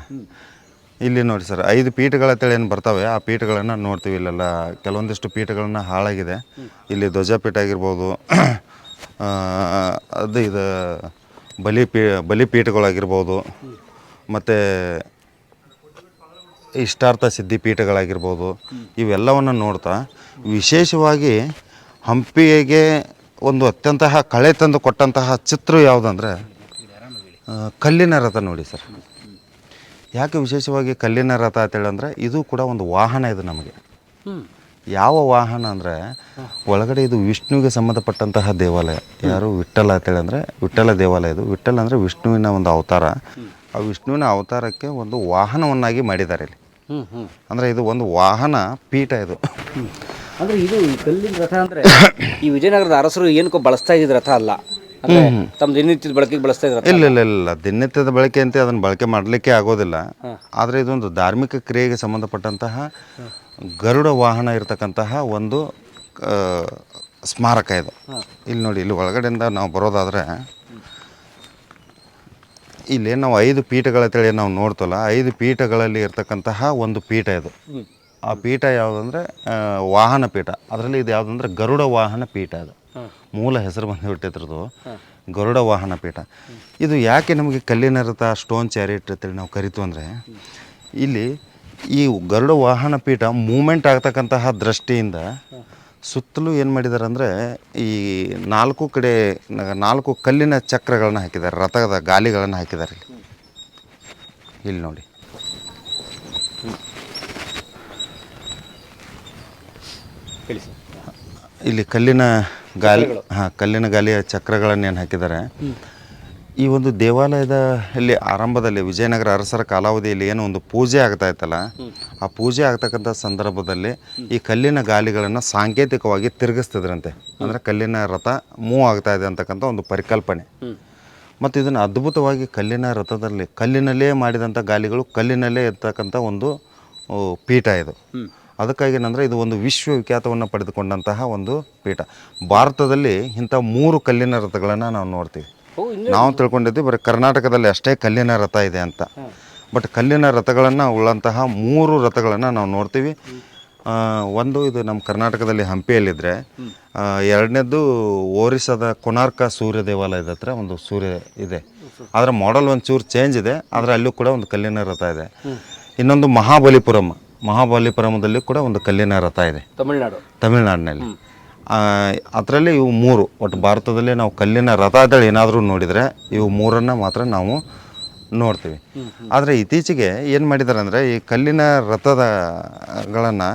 ಇಲ್ಲಿ ನೋಡಿ ಸರ್ ಐದು ಪೀಠಗಳಂತೇಳಿ ಏನು ಬರ್ತವೆ ಆ ಪೀಠಗಳನ್ನು ನೋಡ್ತೀವಿ ಇಲ್ಲೆಲ್ಲ. ಕೆಲವೊಂದಿಷ್ಟು ಪೀಠಗಳನ್ನು ಹಾಳಾಗಿದೆ. ಇಲ್ಲಿ ಧ್ವಜಪೀಠ ಆಗಿರ್ಬೋದು ಅದು ಇದು ಬಲಿ ಪೀ ಬಲಿಪೀಠಗಳಾಗಿರ್ಬೋದು ಮತ್ತು ಇಷ್ಟಾರ್ಥ ಸಿದ್ಧಿಪೀಠಗಳಾಗಿರ್ಬೋದು, ಇವೆಲ್ಲವನ್ನು ನೋಡ್ತಾ ವಿಶೇಷವಾಗಿ ಹಂಪಿಗೆ ಒಂದು ಅತ್ಯಂತ ಕಳೆ ತಂದು ಕೊಟ್ಟಂತಹ ಚಿತ್ರ ಯಾವುದಂದ್ರೆ ಕಲ್ಲಿನ ರಥ ನೋಡಿ ಸರ್. ಯಾಕೆ ವಿಶೇಷವಾಗಿ ಕಲ್ಲಿನ ರಥ ಅಂತ ಹೇಳಂದ್ರೆ, ಇದು ಕೂಡ ಒಂದು ವಾಹನ ಇದು ನಮಗೆ. ಯಾವ ವಾಹನ ಅಂದರೆ, ಒಳಗಡೆ ಇದು ವಿಷ್ಣುವಿಗೆ ಸಂಬಂಧಪಟ್ಟಂತಹ ದೇವಾಲಯ. ಯಾರು ವಿಠ್ಠಲ ಅಂತೇಳಿ ಅಂದರೆ ವಿಠ್ಠಲ ದೇವಾಲಯ ಇದು. ವಿಠಲ ಅಂದರೆ ವಿಷ್ಣುವಿನ ಒಂದು ಅವತಾರ. ಆ ವಿಷ್ಣುವಿನ ಅವತಾರಕ್ಕೆ ಒಂದು ವಾಹನವನ್ನಾಗಿ ಮಾಡಿದ್ದಾರೆ ಇಲ್ಲಿ. ಅಂದರೆ ಇದು ಒಂದು ವಾಹನ ಪೀಠ ಇದು. ಅಂದ್ರೆ ಇದು ಈ ಕಲ್ಲಿನ ರಥ ಅಂದ್ರೆ ಈ ವಿಜಯನಗರದ ಅರಸರು ಏನಕ್ಕೋ ಬಳಸ್ತಾ ಇದ್ದ ರಥ ಅಲ್ಲ. ಅಂದ್ರೆ ತಮ್ಮ ದಿನನಿತ್ಯದ ಬಳಕೆಗೆ ಬಳಸ್ತಾ ಇದ್ರ ಇಲ್ಲ ಇಲ್ಲ ಇಲ್ಲ ದಿನನಿತ್ಯದ ಬಳಕೆ ಅಂತ ಅದನ್ನು ಬಳಕೆ ಮಾಡಲಿಕ್ಕೆ ಆಗೋದಿಲ್ಲ. ಆದರೆ ಇದೊಂದು ಧಾರ್ಮಿಕ ಕ್ರಿಯೆಗೆ ಸಂಬಂಧಪಟ್ಟಂತಹ ಗರುಡ ವಾಹನ ಇರತಕ್ಕಂತಹ ಒಂದು ಸ್ಮಾರಕ ಇದು. ಇಲ್ಲಿ ನೋಡಿ ಇಲ್ಲಿ ಒಳಗಡೆಯಿಂದ ನಾವು ಬರೋದಾದರೆ ಇಲ್ಲಿ ನಾವು ಐದು ಪೀಠಗಳಂತೇಳಿ ನಾವು ನೋಡ್ತಲ್ಲ ಐದು ಪೀಠಗಳಲ್ಲಿ ಇರ್ತಕ್ಕಂತಹ ಒಂದು ಪೀಠ ಇದು. ಆ ಪೀಠ ಯಾವುದಂದ್ರೆ ವಾಹನ ಪೀಠ. ಅದರಲ್ಲಿ ಇದು ಯಾವುದಂದ್ರೆ ಗರುಡ ವಾಹನ ಪೀಠ ಅದು. ಮೂಲ ಹೆಸರು ಬಂದು ಬಿಟ್ಟಿದ್ರದು ಗರುಡ ವಾಹನ ಪೀಠ. ಇದು ಯಾಕೆ ನಮಗೆ ಕಲ್ಲಿನ ರಥ ಸ್ಟೋನ್ ಚಾರಿಟ್ ಅಂತೇಳಿ ನಾವು ಕರಿತು ಅಂದರೆ ಇಲ್ಲಿ ಈ ಗರುಡ ವಾಹನ ಪೀಠ ಮೂಮೆಂಟ್ ಆಗ್ತಕ್ಕಂತಹ ದೃಷ್ಟಿಯಿಂದ ಸುತ್ತಲೂ ಏನು ಮಾಡಿದ್ದಾರೆ ಅಂದರೆ ಈ ನಾಲ್ಕು ಕಡೆ ನಾಲ್ಕು ಕಲ್ಲಿನ ಚಕ್ರಗಳನ್ನ ಹಾಕಿದ್ದಾರೆ ರಥದ ಗಾಲಿಗಳನ್ನು ಹಾಕಿದ್ದಾರೆ ಇಲ್ಲಿ. ಇಲ್ಲಿ ನೋಡಿ. ಇಲ್ಲಿ ಕಲ್ಲಿನ ಗಾಲಿ ಹಾಂ ಕಲ್ಲಿನ ಗಾಲಿಯ ಚಕ್ರಗಳನ್ನು ಏನು ಹಾಕಿದ್ದಾರೆ ಈ ಒಂದು ದೇವಾಲಯದ ಇಲ್ಲಿ ಆರಂಭದಲ್ಲಿ ವಿಜಯನಗರ ಅರಸರ ಕಾಲಾವಧಿಯಲ್ಲಿ ಏನು ಒಂದು ಪೂಜೆ ಆಗ್ತಾ ಇತ್ತಲ್ಲ, ಆ ಪೂಜೆ ಆಗ್ತಕ್ಕಂಥ ಸಂದರ್ಭದಲ್ಲಿ ಈ ಕಲ್ಲಿನ ಗಾಲಿಗಳನ್ನು ಸಾಂಕೇತಿಕವಾಗಿ ತಿರುಗಿಸ್ತಿದ್ರಂತೆ. ಅಂದರೆ ಕಲ್ಲಿನ ರಥ ಮೂವ್ ಆಗ್ತಾ ಇದೆ ಅಂತಕ್ಕಂಥ ಒಂದು ಪರಿಕಲ್ಪನೆ. ಮತ್ತು ಇದನ್ನು ಅದ್ಭುತವಾಗಿ ಕಲ್ಲಿನ ರಥದಲ್ಲಿ, ಕಲ್ಲಿನಲ್ಲೇ ಮಾಡಿದಂಥ ಗಾಲಿಗಳು, ಕಲ್ಲಿನಲ್ಲೇ ಇರ್ತಕ್ಕಂಥ ಒಂದು ಪೀಠ ಇದು. ಅದಕ್ಕಾಗಿ ಏನಂದರೆ ಇದು ಒಂದು ವಿಶ್ವವಿಖ್ಯಾತವನ್ನು ಪಡೆದುಕೊಂಡಂತಹ ಒಂದು ಪೀಠ. ಭಾರತದಲ್ಲಿ ಇಂಥ ಮೂರು ಕಲ್ಲಿನ ರಥಗಳನ್ನು ನಾವು ನೋಡ್ತೀವಿ. ನಾವು ತಿಳ್ಕೊಂಡಿದ್ವಿ ಬರೀ ಕರ್ನಾಟಕದಲ್ಲಿ ಅಷ್ಟೇ ಕಲ್ಲಿನ ರಥ ಇದೆ ಅಂತ. ಬಟ್ ಕಲ್ಲಿನ ರಥಗಳನ್ನು ಉಳ್ಳಂತಹ ಮೂರು ರಥಗಳನ್ನು ನಾವು ನೋಡ್ತೀವಿ. ಒಂದು ಇದು ನಮ್ಮ ಕರ್ನಾಟಕದಲ್ಲಿ ಹಂಪಿಯಲ್ಲಿದ್ದರೆ ಎರಡನೇದು ಓರಿಸದ ಕೊನಾರ್ಕ ಸೂರ್ಯ ದೇವಾಲಯದ ಹತ್ರ ಒಂದು ಸೂರ್ಯ ಇದೆ. ಅದರ ಮಾಡೆಲ್ ಒಂದು ಚೂರು ಚೇಂಜ್ ಇದೆ ಆದರೆ ಅಲ್ಲೂ ಕೂಡ ಒಂದು ಕಲ್ಲಿನ ರಥ ಇದೆ. ಇನ್ನೊಂದು ಮಹಾಬಲಿಪುರಂ ಮಹಾಬಲಿಪುರಮದಲ್ಲಿ ಕೂಡ ಒಂದು ಕಲ್ಲಿನ ರಥ ಇದೆ. ತಮಿಳ್ನಾಡು. ತಮಿಳ್ನಾಡಿನಲ್ಲಿ. ಅದರಲ್ಲಿ ಇವು ಮೂರು. ಒಟ್ಟು ಭಾರತದಲ್ಲಿ ನಾವು ಕಲ್ಲಿನ ರಥ ಏನಾದರೂ ನೋಡಿದರೆ ಇವು ಮೂರನ್ನು ಮಾತ್ರ ನಾವು ನೋಡ್ತೀವಿ. ಆದರೆ ಇತ್ತೀಚೆಗೆ ಏನು ಮಾಡಿದ್ದಾರೆ ಅಂದರೆ ಈ ಕಲ್ಲಿನ ರಥದಗಳನ್ನು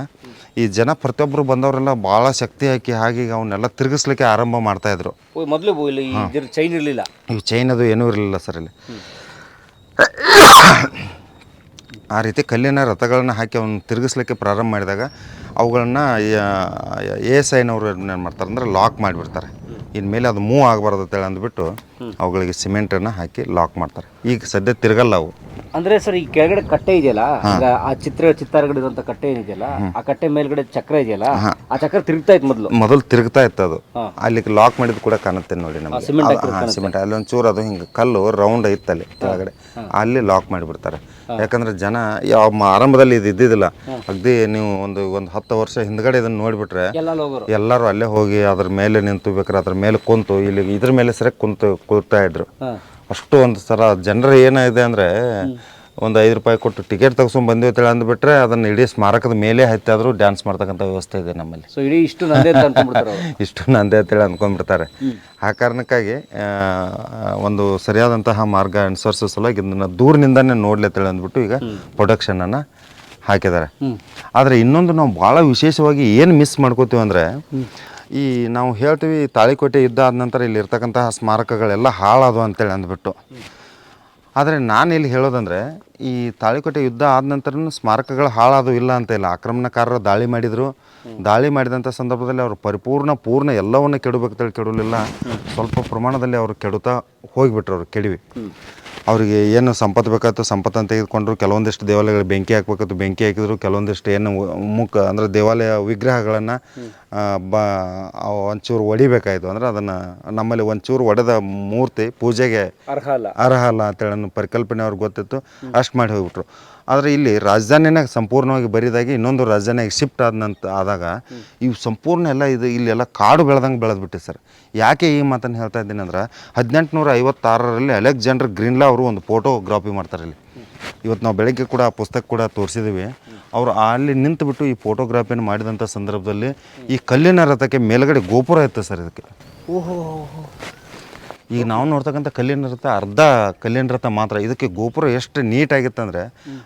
ಈ ಜನ ಪ್ರತಿಯೊಬ್ಬರು ಬಂದವರೆಲ್ಲ ಭಾಳ ಶಕ್ತಿ ಹಾಕಿ ಹಾಗೆ ಅವನ್ನೆಲ್ಲ ತಿರುಗಿಸ್ಲಿಕ್ಕೆ ಆರಂಭ ಮಾಡ್ತಾ ಇದ್ರು. ಮೊದಲು ಚೈನ್ ಇರಲಿಲ್ಲ. ಇವು ಚೈನ್ ಅದು ಏನೂ ಇರಲಿಲ್ಲ ಸರ್ ಇಲ್ಲಿ. ಆ ರೀತಿ ಕಲ್ಲಿನ ರಥಗಳನ್ನ ಹಾಕಿ ಅವನು ತಿರುಗಿಸ್ಲಿಕ್ಕೆ ಪ್ರಾರಂಭ ಮಾಡಿದಾಗ ಅವುಗಳನ್ನ ಎ ಎಸ್ ಐನವರು ಏನು ಮಾಡ್ತಾರೆ ಅಂದರೆ ಲಾಕ್ ಮಾಡಿಬಿಡ್ತಾರೆ. ಇನ್ಮೇಲೆ ಅದು ಮೂವ್ ಆಗಬಾರ್ದು ಅಂತೇಳಿ ಅಂದ್ಬಿಟ್ಟು ಅವುಗಳಿಗೆ ಸಿಮೆಂಟನ್ನು ಹಾಕಿ ಲಾಕ್ ಮಾಡ್ತಾರೆ. ಈಗ ಸದ್ಯ ತಿರುಗಲ್ಲ ಅವು. ಅಂದ್ರೆ ಸರ್ ಈ ಕೆಳಗಡೆ ಕಟ್ಟೆ ಇದೆಯಲ್ಲ ಆ ಚಿತ್ರ ಚಿತ್ತಾರಗಳಿರುವಂತ ಕಟ್ಟೆ ಏನಿದೆಯಲ್ಲ ಆ ಕಟ್ಟೆ ಮೇಲ್ಗಡೆ ಚಕ್ರ ಇದೆಯಲ್ಲ ಆ ಚಕ್ರ ತಿರುಗ್ತಾ ಇತ್ತು ಮೊದಲು? ಮೊದಲು ತಿರುಗ್ತಾ ಇತ್ತು ಅದು. ಅಲ್ಲಿಗೆ ಅಲ್ಲಿ ಲಾಕ್ ಮಾಡಿದ್ದು ಕೂಡ ಕಾಣುತ್ತೆ ನೋಡಿ ನಮಗೆ. ಸಿಮೆಂಟ್ ಅಲ್ಲಿ ಒಂಚೂರು ಅದು ಹಿಂಗೆ ಕಲ್ಲು ರೌಂಡ್ ಇತ್ತಲ್ಲಿ ಕೆಳಗಡೆ. ಅಲ್ಲಿ ಲಾಕ್ ಮಾಡಿಬಿಡ್ತಾರೆ. ಯಾಕಂದ್ರೆ ಜನ ಯಾವ ಮ- ಆರಂಭದಲ್ಲಿ ಇದು ಇದ್ದಿದ್ದಿಲ್ಲ. ಅಗ್ದಿ ನೀವು ಒಂದು ಒಂದು ಹತ್ತು ವರ್ಷ ಹಿಂದ್ಗಡೆ ಇದನ್ನ ನೋಡಿಬಿಟ್ರೆ ಎಲ್ಲ ಹೋಗೋರು. ಎಲ್ಲರೂ ಅಲ್ಲೇ ಹೋಗಿ ಅದ್ರ ಮೇಲೆ ನಿಂತು ಬೇಕಾದ್ರೆ ಅದ್ರ ಮೇಲೆ ಕುಂತು ಇಲ್ಲಿ ಇದ್ರ ಮೇಲೆ ಸರಿ ಕುಂತು ಕೂರ್ತಾ ಇದ್ರು. ಹಾ. ಅಷ್ಟು ಒಂದು ಸಲ ಜನರ ಏನಿದೆ ಅಂದರೆ ಒಂದು ಐದು ರೂಪಾಯಿ ಕೊಟ್ಟು ಟಿಕೆಟ್ ತೆಗ್ಸ್ಕೊಂಡ್ ಬಂದಿವೆ ಅಂತೇಳಿ ಅಂದ್ಬಿಟ್ರೆ ಅದನ್ನು ಇಡೀ ಸ್ಮಾರಕದ ಮೇಲೆ ಹತ್ತಾದರೂ ಡ್ಯಾನ್ಸ್ ಮಾಡ್ತಕ್ಕಂಥ ವ್ಯವಸ್ಥೆ ಇದೆ ನಮ್ಮಲ್ಲಿ. ಸೊ ಇಡೀ ಇಷ್ಟು ನಂದೇ ಅಂತ ಅನ್ಕೊಂಡ್ಬಿಡ್ತಾರೆ ಅವ್ರು. ಇಷ್ಟು ನಂದೇ ಅಂತೇಳಿ ಅಂದ್ಕೊಂಡ್ಬಿಡ್ತಾರೆ ಆ ಕಾರಣಕ್ಕಾಗಿ ಆ, ಒಂದು ಸರಿಯಾದಂತಹ ಮಾರ್ಗ ಅನುಸರಿಸೋ ಸಲುವಾಗಿ ಇದನ್ನು ದೂರದಿಂದನೇ ನೋಡ್ಲಿ ಅಂತೇಳಿ ಅಂದ್ಬಿಟ್ಟು ಈಗ ಪ್ರೊಡಕ್ಷನನ್ನು ಹಾಕಿದ್ದಾರೆ. ಆದರೆ ಇನ್ನೊಂದು ನಾವು ಭಾಳ ವಿಶೇಷವಾಗಿ ಏನು ಮಿಸ್ ಮಾಡ್ಕೋತೀವಿ ಅಂದರೆ ಈ ನಾವು ಹೇಳ್ತೀವಿ ತಾಳಿಕೋಟೆ ಯುದ್ಧ ಆದ ನಂತರ ಇಲ್ಲಿ ಇರ್ತಕ್ಕಂತಹ ಸ್ಮಾರಕಗಳೆಲ್ಲ ಹಾಳಾದವು ಅಂತೇಳಿ ಅಂದ್ಬಿಟ್ಟು. ಆದರೆ ನಾನು ಇಲ್ಲಿ ಹೇಳೋದಂದರೆ ಈ ತಾಳಿಕೋಟೆ ಯುದ್ಧ ಆದ ನಂತರ ಸ್ಮಾರಕಗಳು ಹಾಳಾದವು ಇಲ್ಲ ಅಂತ ಇಲ್ಲ. ಆಕ್ರಮಣಕಾರರು ದಾಳಿ ಮಾಡಿದರು. ದಾಳಿ ಮಾಡಿದಂಥ ಸಂದರ್ಭದಲ್ಲಿ ಅವರು ಪರಿಪೂರ್ಣ, ಪೂರ್ಣ ಎಲ್ಲವನ್ನು ಕೆಡಬೇಕಂತೇಳಿ ಕೆಡಲಿಲ್ಲ. ಸ್ವಲ್ಪ ಪ್ರಮಾಣದಲ್ಲಿ ಅವರು ಕೆಡುತ್ತಾ ಹೋಗಿಬಿಟ್ರು ಅವರು ಕೆಡವಿ. ಅವರಿಗೆ ಏನು ಸಂಪತ್ತು ಬೇಕಾಯ್ತು ಸಂಪತ್ತನ್ನು ತೆಗೆದುಕೊಂಡ್ರು ಕೆಲವೊಂದಿಷ್ಟು ದೇವಾಲಯಗಳಿಗೆ ಬೆಂಕಿ ಹಾಕ್ಬೇಕಾಯ್ತು ಬೆಂಕಿ ಹಾಕಿದ್ರು ಕೆಲವೊಂದಿಷ್ಟು ಏನು ಮುಖ ಅಂದರೆ ದೇವಾಲಯ ವಿಗ್ರಹಗಳನ್ನು ಬ ಒಂಚೂರು ಹೊಡಿಬೇಕಾಯ್ತು ಅಂದರೆ ಅದನ್ನು ನಮ್ಮಲ್ಲಿ ಒಂಚೂರು ಒಡೆದ ಮೂರ್ತಿ ಪೂಜೆಗೆ ಅರ್ಹ ಅಲ್ಲ. ಅರ್ಹ ಅಲ್ಲ ಅಂತೇಳಿ ಪರಿಕಲ್ಪನೆ ಅವ್ರಿಗೆ ಗೊತ್ತಿತ್ತು. ಅಷ್ಟು ಮಾಡಿ ಹೋಗ್ಬಿಟ್ರು. ಆದರೆ ಇಲ್ಲಿ ರಾಜಧಾನಿನ ಸಂಪೂರ್ಣವಾಗಿ ಬರಿದಾಗಿ ಇನ್ನೊಂದು ರಾಜಧಾನಿಯಾಗಿ ಶಿಫ್ಟ್ ಆದ ನಂತ ಆದಾಗ ಇವು ಸಂಪೂರ್ಣ ಎಲ್ಲ ಇದು ಇಲ್ಲೆಲ್ಲ ಕಾಡು ಬೆಳೆದಂಗೆ ಬೆಳೆದ್ಬಿಟ್ಟೆ ಸರ್. ಯಾಕೆ ಈ ಮಾತನ್ನು ಹೇಳ್ತಾ ಇದ್ದೀನಿ ಅಂದ್ರೆ ಹದಿನೆಂಟುನೂರ ಐವತ್ತಾರರಲ್ಲಿ ಅಲೆಕ್ಸಾಂಡರ್ ಗ್ರೀನ್ಲಾ ಅವರು ಒಂದು ಫೋಟೋಗ್ರಾಫಿ ಮಾಡ್ತಾರೆ ಇಲ್ಲಿ. ಇವತ್ತು ನಾವು ಬೆಳಗ್ಗೆ ಕೂಡ ಆ ಪುಸ್ತಕ ಕೂಡ ತೋರಿಸಿದ್ದೀವಿ ಅವರು ಅಲ್ಲಿ ನಿಂತುಬಿಟ್ಟು ಈ ಫೋಟೋಗ್ರಾಫಿಯನ್ನು ಮಾಡಿದಂಥ ಸಂದರ್ಭದಲ್ಲಿ ಈ ಕಲ್ಲಿನ ರಥಕ್ಕೆ ಮೇಲುಗಡೆ ಗೋಪುರ ಇತ್ತು ಸರ್ ಇದಕ್ಕೆ. ಈಗ ನಾವು ನೋಡ್ತಕ್ಕಂಥ ಕಲ್ಲಿನ ರಥ ಅರ್ಧ ಕಲ್ಲಿನ ರಥ ಮಾತ್ರ ಇದಕ್ಕೆ ಗೋಪುರ ಎಷ್ಟು ನೀಟಾಗಿತ್ತಂದರೆ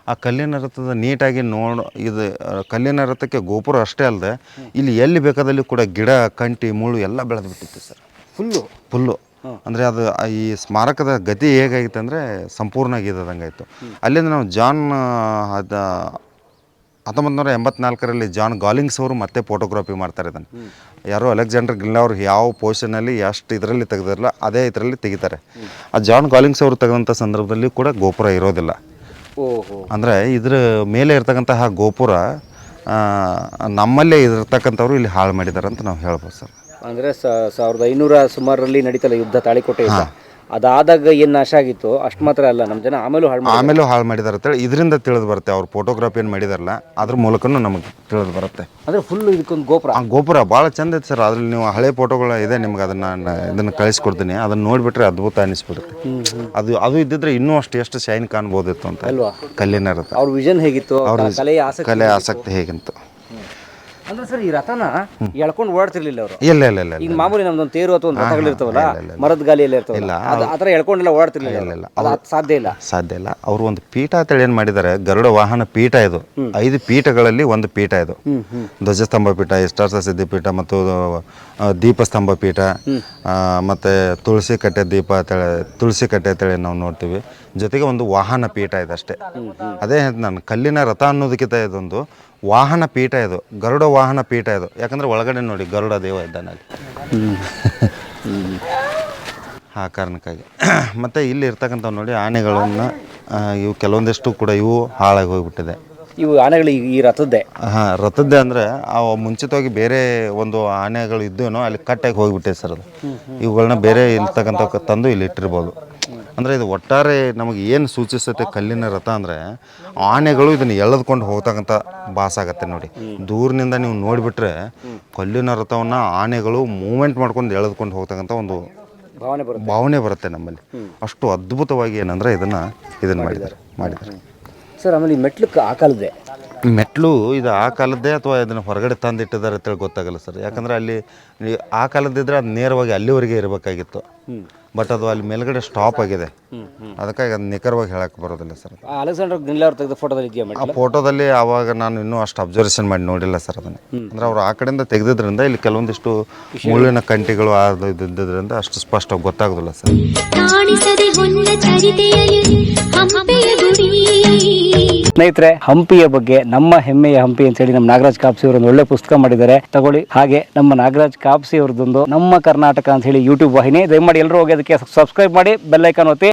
ಆ ಕಲ್ಲಿನ ರಥದ ನೀಟಾಗಿ ನೋಡ ಇದು ಕಲ್ಲಿನ ರಥಕ್ಕೆ ಗೋಪುರ ಅಷ್ಟೇ ಅಲ್ಲದೆ ಇಲ್ಲಿ ಎಲ್ಲಿ ಬೇಕಾದಲ್ಲಿ ಕೂಡ ಗಿಡ ಕಂಟಿ ಮುಳ್ಳು ಎಲ್ಲ ಬೆಳೆದು ಬಿಟ್ಟಿತ್ತು ಸರ್. ಫುಲ್ಲು? ಫುಲ್ಲು. ಅಂದರೆ ಅದು ಈ ಸ್ಮಾರಕದ ಗತಿ ಹೇಗಾಗಿತ್ತು ಅಂದರೆ ಸಂಪೂರ್ಣ ಆಗಿದ್ದಂಗಾಯಿತು ಅಲ್ಲಿಂದ ನಾವು ಜಾನ್ ಅದ ಹತ್ತೊಂಬತ್ತು ನೂರ ಎಂಬತ್ನಾಲ್ಕರಲ್ಲಿ ಜಾನ್ ಗಾಲಿಂಗ್ಸ್ ಅವರು ಮತ್ತೆ ಫೋಟೋಗ್ರಫಿ ಮಾಡ್ತಾರೆ ಇದನ್ನು. ಯಾರೋ ಅಲೆಕ್ಸಾಂಡರ್ ಗಿಲ್ ಅವರು ಯಾವ ಪೋಷನಲ್ಲಿ ಎಷ್ಟು ಇದರಲ್ಲಿ ತೆಗೆದಿರಲ್ಲ ಅದೇ ಇದರಲ್ಲಿ ತೆಗಿತಾರೆ. ಆ ಜಾನ್ ಗಾಲಿಂಗ್ಸ್ ಅವರು ತೆಗೆದಂಥ ಸಂದರ್ಭದಲ್ಲಿ ಕೂಡ ಗೋಪುರ ಇರೋದಿಲ್ಲ. ಓಹೋ. ಅಂದರೆ ಇದ್ರ ಮೇಲೆ ಇರ್ತಕ್ಕಂತಹ ಗೋಪುರ ನಮ್ಮಲ್ಲೇ ಇರತಕ್ಕಂಥವ್ರು ಇಲ್ಲಿ ಹಾಳು ಮಾಡಿದ್ದಾರೆ ಅಂತ ನಾವು ಹೇಳ್ಬೋದು ಸರ್. ಅಂದರೆ ಸಾವಿರದ ಐನೂರ ಸುಮಾರಲ್ಲಿ ನಡೀತಲ್ಲ ಯುದ್ಧ ತಾಳಿಕೋಟೆ ಅದಾದಾಗ ಏನು ನಾಶ ಆಗಿತ್ತು? ಅಷ್ಟು ಮಾತ್ರ ಅಲ್ಲ ನಮ್ಮ ಜನ ಆಮೇಲೂ ಹಾಳು ಮಾಡಿ ಆಮೇಲೂ ಹಾಳು ಮಾಡಿದಾರೆ ಅಂತೇಳಿ ಇದರಿಂದ ತಿಳಿದು ಬರುತ್ತೆ ಅವ್ರು ಫೋಟೋಗ್ರಾಫಿ ಏನು ಮಾಡಿದಾರಲ್ಲ ಅದ್ರ ಮೂಲಕನೂ ನಮಗೆ ತಿಳಿದು ಬರುತ್ತೆ. ಅಂದರೆ ಫುಲ್ ಇದಕ್ಕೊಂದು ಗೋಪುರ? ಆ ಗೋಪುರ ಭಾಳ ಚಂದ ಇತ್ತು ಸರ್ ಅದ್ರಲ್ಲಿ ನೀವು ಹಳೆ ಫೋಟೋಗಳು ಇದೆ ನಿಮ್ಗೆ ಅದನ್ನ ನಾನು ಇದನ್ನು ಕಳಿಸ್ಕೊಡ್ತೀನಿ. ಅದನ್ನ ನೋಡಿಬಿಟ್ರೆ ಅದ್ಭುತ ಅನಿಸ್ಬಿಡುತ್ತೆ. ಅದು ಅದು ಇದ್ದಿದ್ರೆ ಇನ್ನೂ ಅಷ್ಟು ಎಷ್ಟು ಶೈನ್ ಕಾಣ್ಬೋದಿತ್ತು ಅಂತ ಅಲ್ವಾ? ಕಲ್ಲಿನ ಇರುತ್ತೆ. ಅವ್ರ ವಿಷನ್ ಹೇಗಿತ್ತು? ಅವ್ರ ಕಲೆಯ ಆಸಕ್ತಿ ಕಲೆ ಆಸಕ್ತಿ ಹೇಗಿಂತ ಅಂದ್ರೆ ಸರ್ ಈ ರಥನ ಎಳ್ಕೊಂಡು ಓಡಾಡ್ತಿರ್ಲಿಲ್ಲ ಅವರು. ಇಲ್ಲ ಇಲ್ಲ ಇಲ್ಲ ಈಗ ಮಾಮೂಲಿ ನಮ್ದೊಂದು ತೇರು ಅಥವಾ ಒಂದು ರಥಗಳಿರ್ತಾವಲ್ಲ ಮರದ ಗಾಲಿಯಲ್ಲಿ ಇರ್ತಾವಲ್ಲ ಆ ಥರ ಎಳ್ಕೊಂಡೆಲ್ಲ ಓಡಾಡ್ತಿರ್ಲಿಲ್ಲ ಅದು ಅದು ಸಾಧ್ಯ ಇಲ್ಲ. ಸಾಧ್ಯ ಇಲ್ಲ. ಅವರು ಒಂದು ಪೀಠ ಅಂತೇಳಿ ಏನ್ ಮಾಡಿದ್ದಾರೆ ಗರುಡ ವಾಹನ ಪೀಠ ಇದು. ಐದು ಪೀಠಗಳಲ್ಲಿ ಒಂದು ಪೀಠ ಇದು. ಧ್ವಜಸ್ತಂಭ ಪೀಠ ಇಷ್ಟಾರ್ಥ ಸಿದ್ಧಿ ಪೀಠ ಮತ್ತು ಆ, ದೀಪಸ್ತಂಭ ಪೀಠ ಆ, ಮತ್ತೆ ತುಳಸಿ ಕಟ್ಟೆ ದೀಪ ಅಂತೇಳಿ ತುಳಸಿ ಕಟ್ಟೆ ಅಂತೇಳಿ ನಾವು ನೋಡ್ತೀವಿ. ಜೊತೆಗೆ ಒಂದು ವಾಹನ ಪೀಠ ಇದೆ ಅಷ್ಟೇ ಅದೇ ನಾನು ಕಲ್ಲಿನ ರಥ ಅನ್ನೋದಕ್ಕಿಂತ ಇದೊಂದು ವಾಹನ ಪೀಠ ಇದು ಗರುಡ ವಾಹನ ಪೀಠ ಇದು. ಯಾಕಂದ್ರೆ ಒಳಗಡೆ ನೋಡಿ ಗರುಡ ದೇವ ಇದ್ದಾನೆ ಅಲ್ಲಿ ಆ ಕಾರಣಕ್ಕಾಗಿ. ಮತ್ತು ಇಲ್ಲಿ ಇರ್ತಕ್ಕಂಥ ನೋಡಿ ಆನೆಗಳನ್ನು ಇವು ಕೆಲವೊಂದಿಷ್ಟು ಕೂಡ ಇವು ಹಾಳಾಗಿ ಹೋಗಿಬಿಟ್ಟಿದೆ. ಇವು ಆನೆಗಳು ಈ- ರಥದ್ದೇ. ಹಾಂ ರಥದ್ದೇ ಅಂದರೆ ಆ ಮುಂಚಿತವಾಗಿ ಬೇರೆ ಒಂದು ಆನೆಗಳು ಇದ್ದೇನೋ ಅಲ್ಲಿ ಕಟ್ಟಾಗಿ ಹೋಗ್ಬಿಟ್ಟಿದೆ ಸರ್ ಅದು. ಇವುಗಳನ್ನ ಬೇರೆ ಇರ್ತಕ್ಕಂಥ ತಂದು ಇಲ್ಲಿ ಇಟ್ಟಿರ್ಬೋದು. ಅಂದರೆ ಇದು ಒಟ್ಟಾರೆ ನಮಗೆ ಏನು ಸೂಚಿಸುತ್ತೆ ಕಲ್ಲಿನ ರಥ ಅಂದರೆ ಆನೆಗಳು ಇದನ್ನು ಎಳೆದುಕೊಂಡು ಹೋಗ್ತಕ್ಕಂಥ ಭಾಸ ಆಗತ್ತೆ ನೋಡಿ. ದೂರಿನಿಂದ ನೀವು ನೋಡಿಬಿಟ್ರೆ ಕಲ್ಲಿನ ರಥವನ್ನು ಆನೆಗಳು ಮೂಮೆಂಟ್ ಮಾಡ್ಕೊಂಡು ಎಳೆದುಕೊಂಡು ಹೋಗ್ತಕ್ಕಂಥ ಒಂದು ಭಾವನೆ ಬರುತ್ತೆ. ಭಾವನೆ ಬರುತ್ತೆ ನಮ್ಮಲ್ಲಿ. ಅಷ್ಟು ಅದ್ಭುತವಾಗಿ ಏನಂದ್ರೆ ಇದನ್ನ ಇದನ್ನ ಮಾಡಿದ್ದಾರೆ. ಮಾಡಿದ್ದಾರೆ. ಸರ್ ಆಮೇಲೆ ಈ ಮೆಟ್ಲು ಆ ಕಾಲದ್ದೇ? ಮೆಟ್ಲು ಇದು ಆ ಕಾಲದ್ದೇ ಅಥವಾ ಇದನ್ನ ಹೊರಗಡೆ ತಂದಿಟ್ಟಿದ್ದಾರೆ ಅಂತೇಳಿ ಗೊತ್ತಾಗಲ್ಲ ಸರ್. ಯಾಕಂದ್ರೆ ಅಲ್ಲಿ ಆ ಕಾಲದ್ದಿದ್ರೆ ಅದು ನೇರವಾಗಿ ಅಲ್ಲಿವರೆಗೆ ಇರಬೇಕಾಗಿತ್ತು. ಬಟ್ ಅದು ಅಲ್ಲಿ ಮೇಲ್ಗಡೆ ಸ್ಟಾಪ್ ಆಗಿದೆ. ಅದಕ್ಕಾಗಿ ಅದು ನಿಖರವಾಗಿ ಹೇಳಕ್ಕೆ ಬರೋದಿಲ್ಲ ಸರ್ ಆ ಅಲೆಕ್ಸಾಂಡರ್ ಗ್ರಿನ್ಲ ಅವ್ರು ತೆಗೆದ ಫೋಟೋದಲ್ಲಿ ಇದೆಯಾ ಆ ಫೋಟೋದಲ್ಲಿ ಆವಾಗ ನಾನು ಇನ್ನೂ ಅಷ್ಟು ಅಬ್ಸರ್ವೇಷನ್ ಮಾಡಿ ನೋಡಿಲ್ಲ ಸರ್ ಅದನ್ನು. ಅಂದ್ರೆ ಅವ್ರು ಆ ಕಡೆಯಿಂದ ತೆಗೆದಿದ್ರಿಂದ ಇಲ್ಲಿ ಕೆಲವೊಂದಿಷ್ಟು ಮುಳ್ಳಿನ ಕಂಟಿಗಳು ಅದು ಇದು ಇದ್ದಿದ್ರಿಂದ ಅಷ್ಟು ಸ್ಪಷ್ಟವಾಗಿ ಗೊತ್ತಾಗೋದಿಲ್ಲ ಸರ್. ಕಾಣಿಸದೆ ಹೊನ್ನ ಚರಿತೆಯಲ್ಲಿ ಹಂಪೆಯ ಗುಡಿ. ಸ್ನೇಹಿತರೆ ಹಂಪಿಯ ಬಗ್ಗೆ ನಮ್ಮ ಹೆಮ್ಮೆಯ ಹಂಪಿ ಅಂತ ಹೇಳಿ ನಮ್ಮ ನಾಗರಾಜ್ ಕಾಪ್ಸಿ ಅವರು ಒಂದು ಒಳ್ಳೆ ಪುಸ್ತಕ ಮಾಡಿದ್ದಾರೆ. ತಗೊಳ್ಳಿ. ಹಾಗೆ ನಮ್ಮ ನಾಗರಾಜ್ ಕಾಪ್ಸಿ ಅವರದೊಂದು ನಮ್ಮ ಕರ್ನಾಟಕ ಅಂತ ಹೇಳಿ ಯೂಟ್ಯೂಬ್ ವಾಹಿನಿ. ದಯಮಾಡಿ ಎಲ್ಲರೂ ಹೋಗಿ ಅದಕ್ಕೆ ಸಬ್ಸ್ಕ್ರೈಬ್ ಮಾಡಿ ಬೆಲ್ ಐಕಾನ್ ಒತ್ತಿ.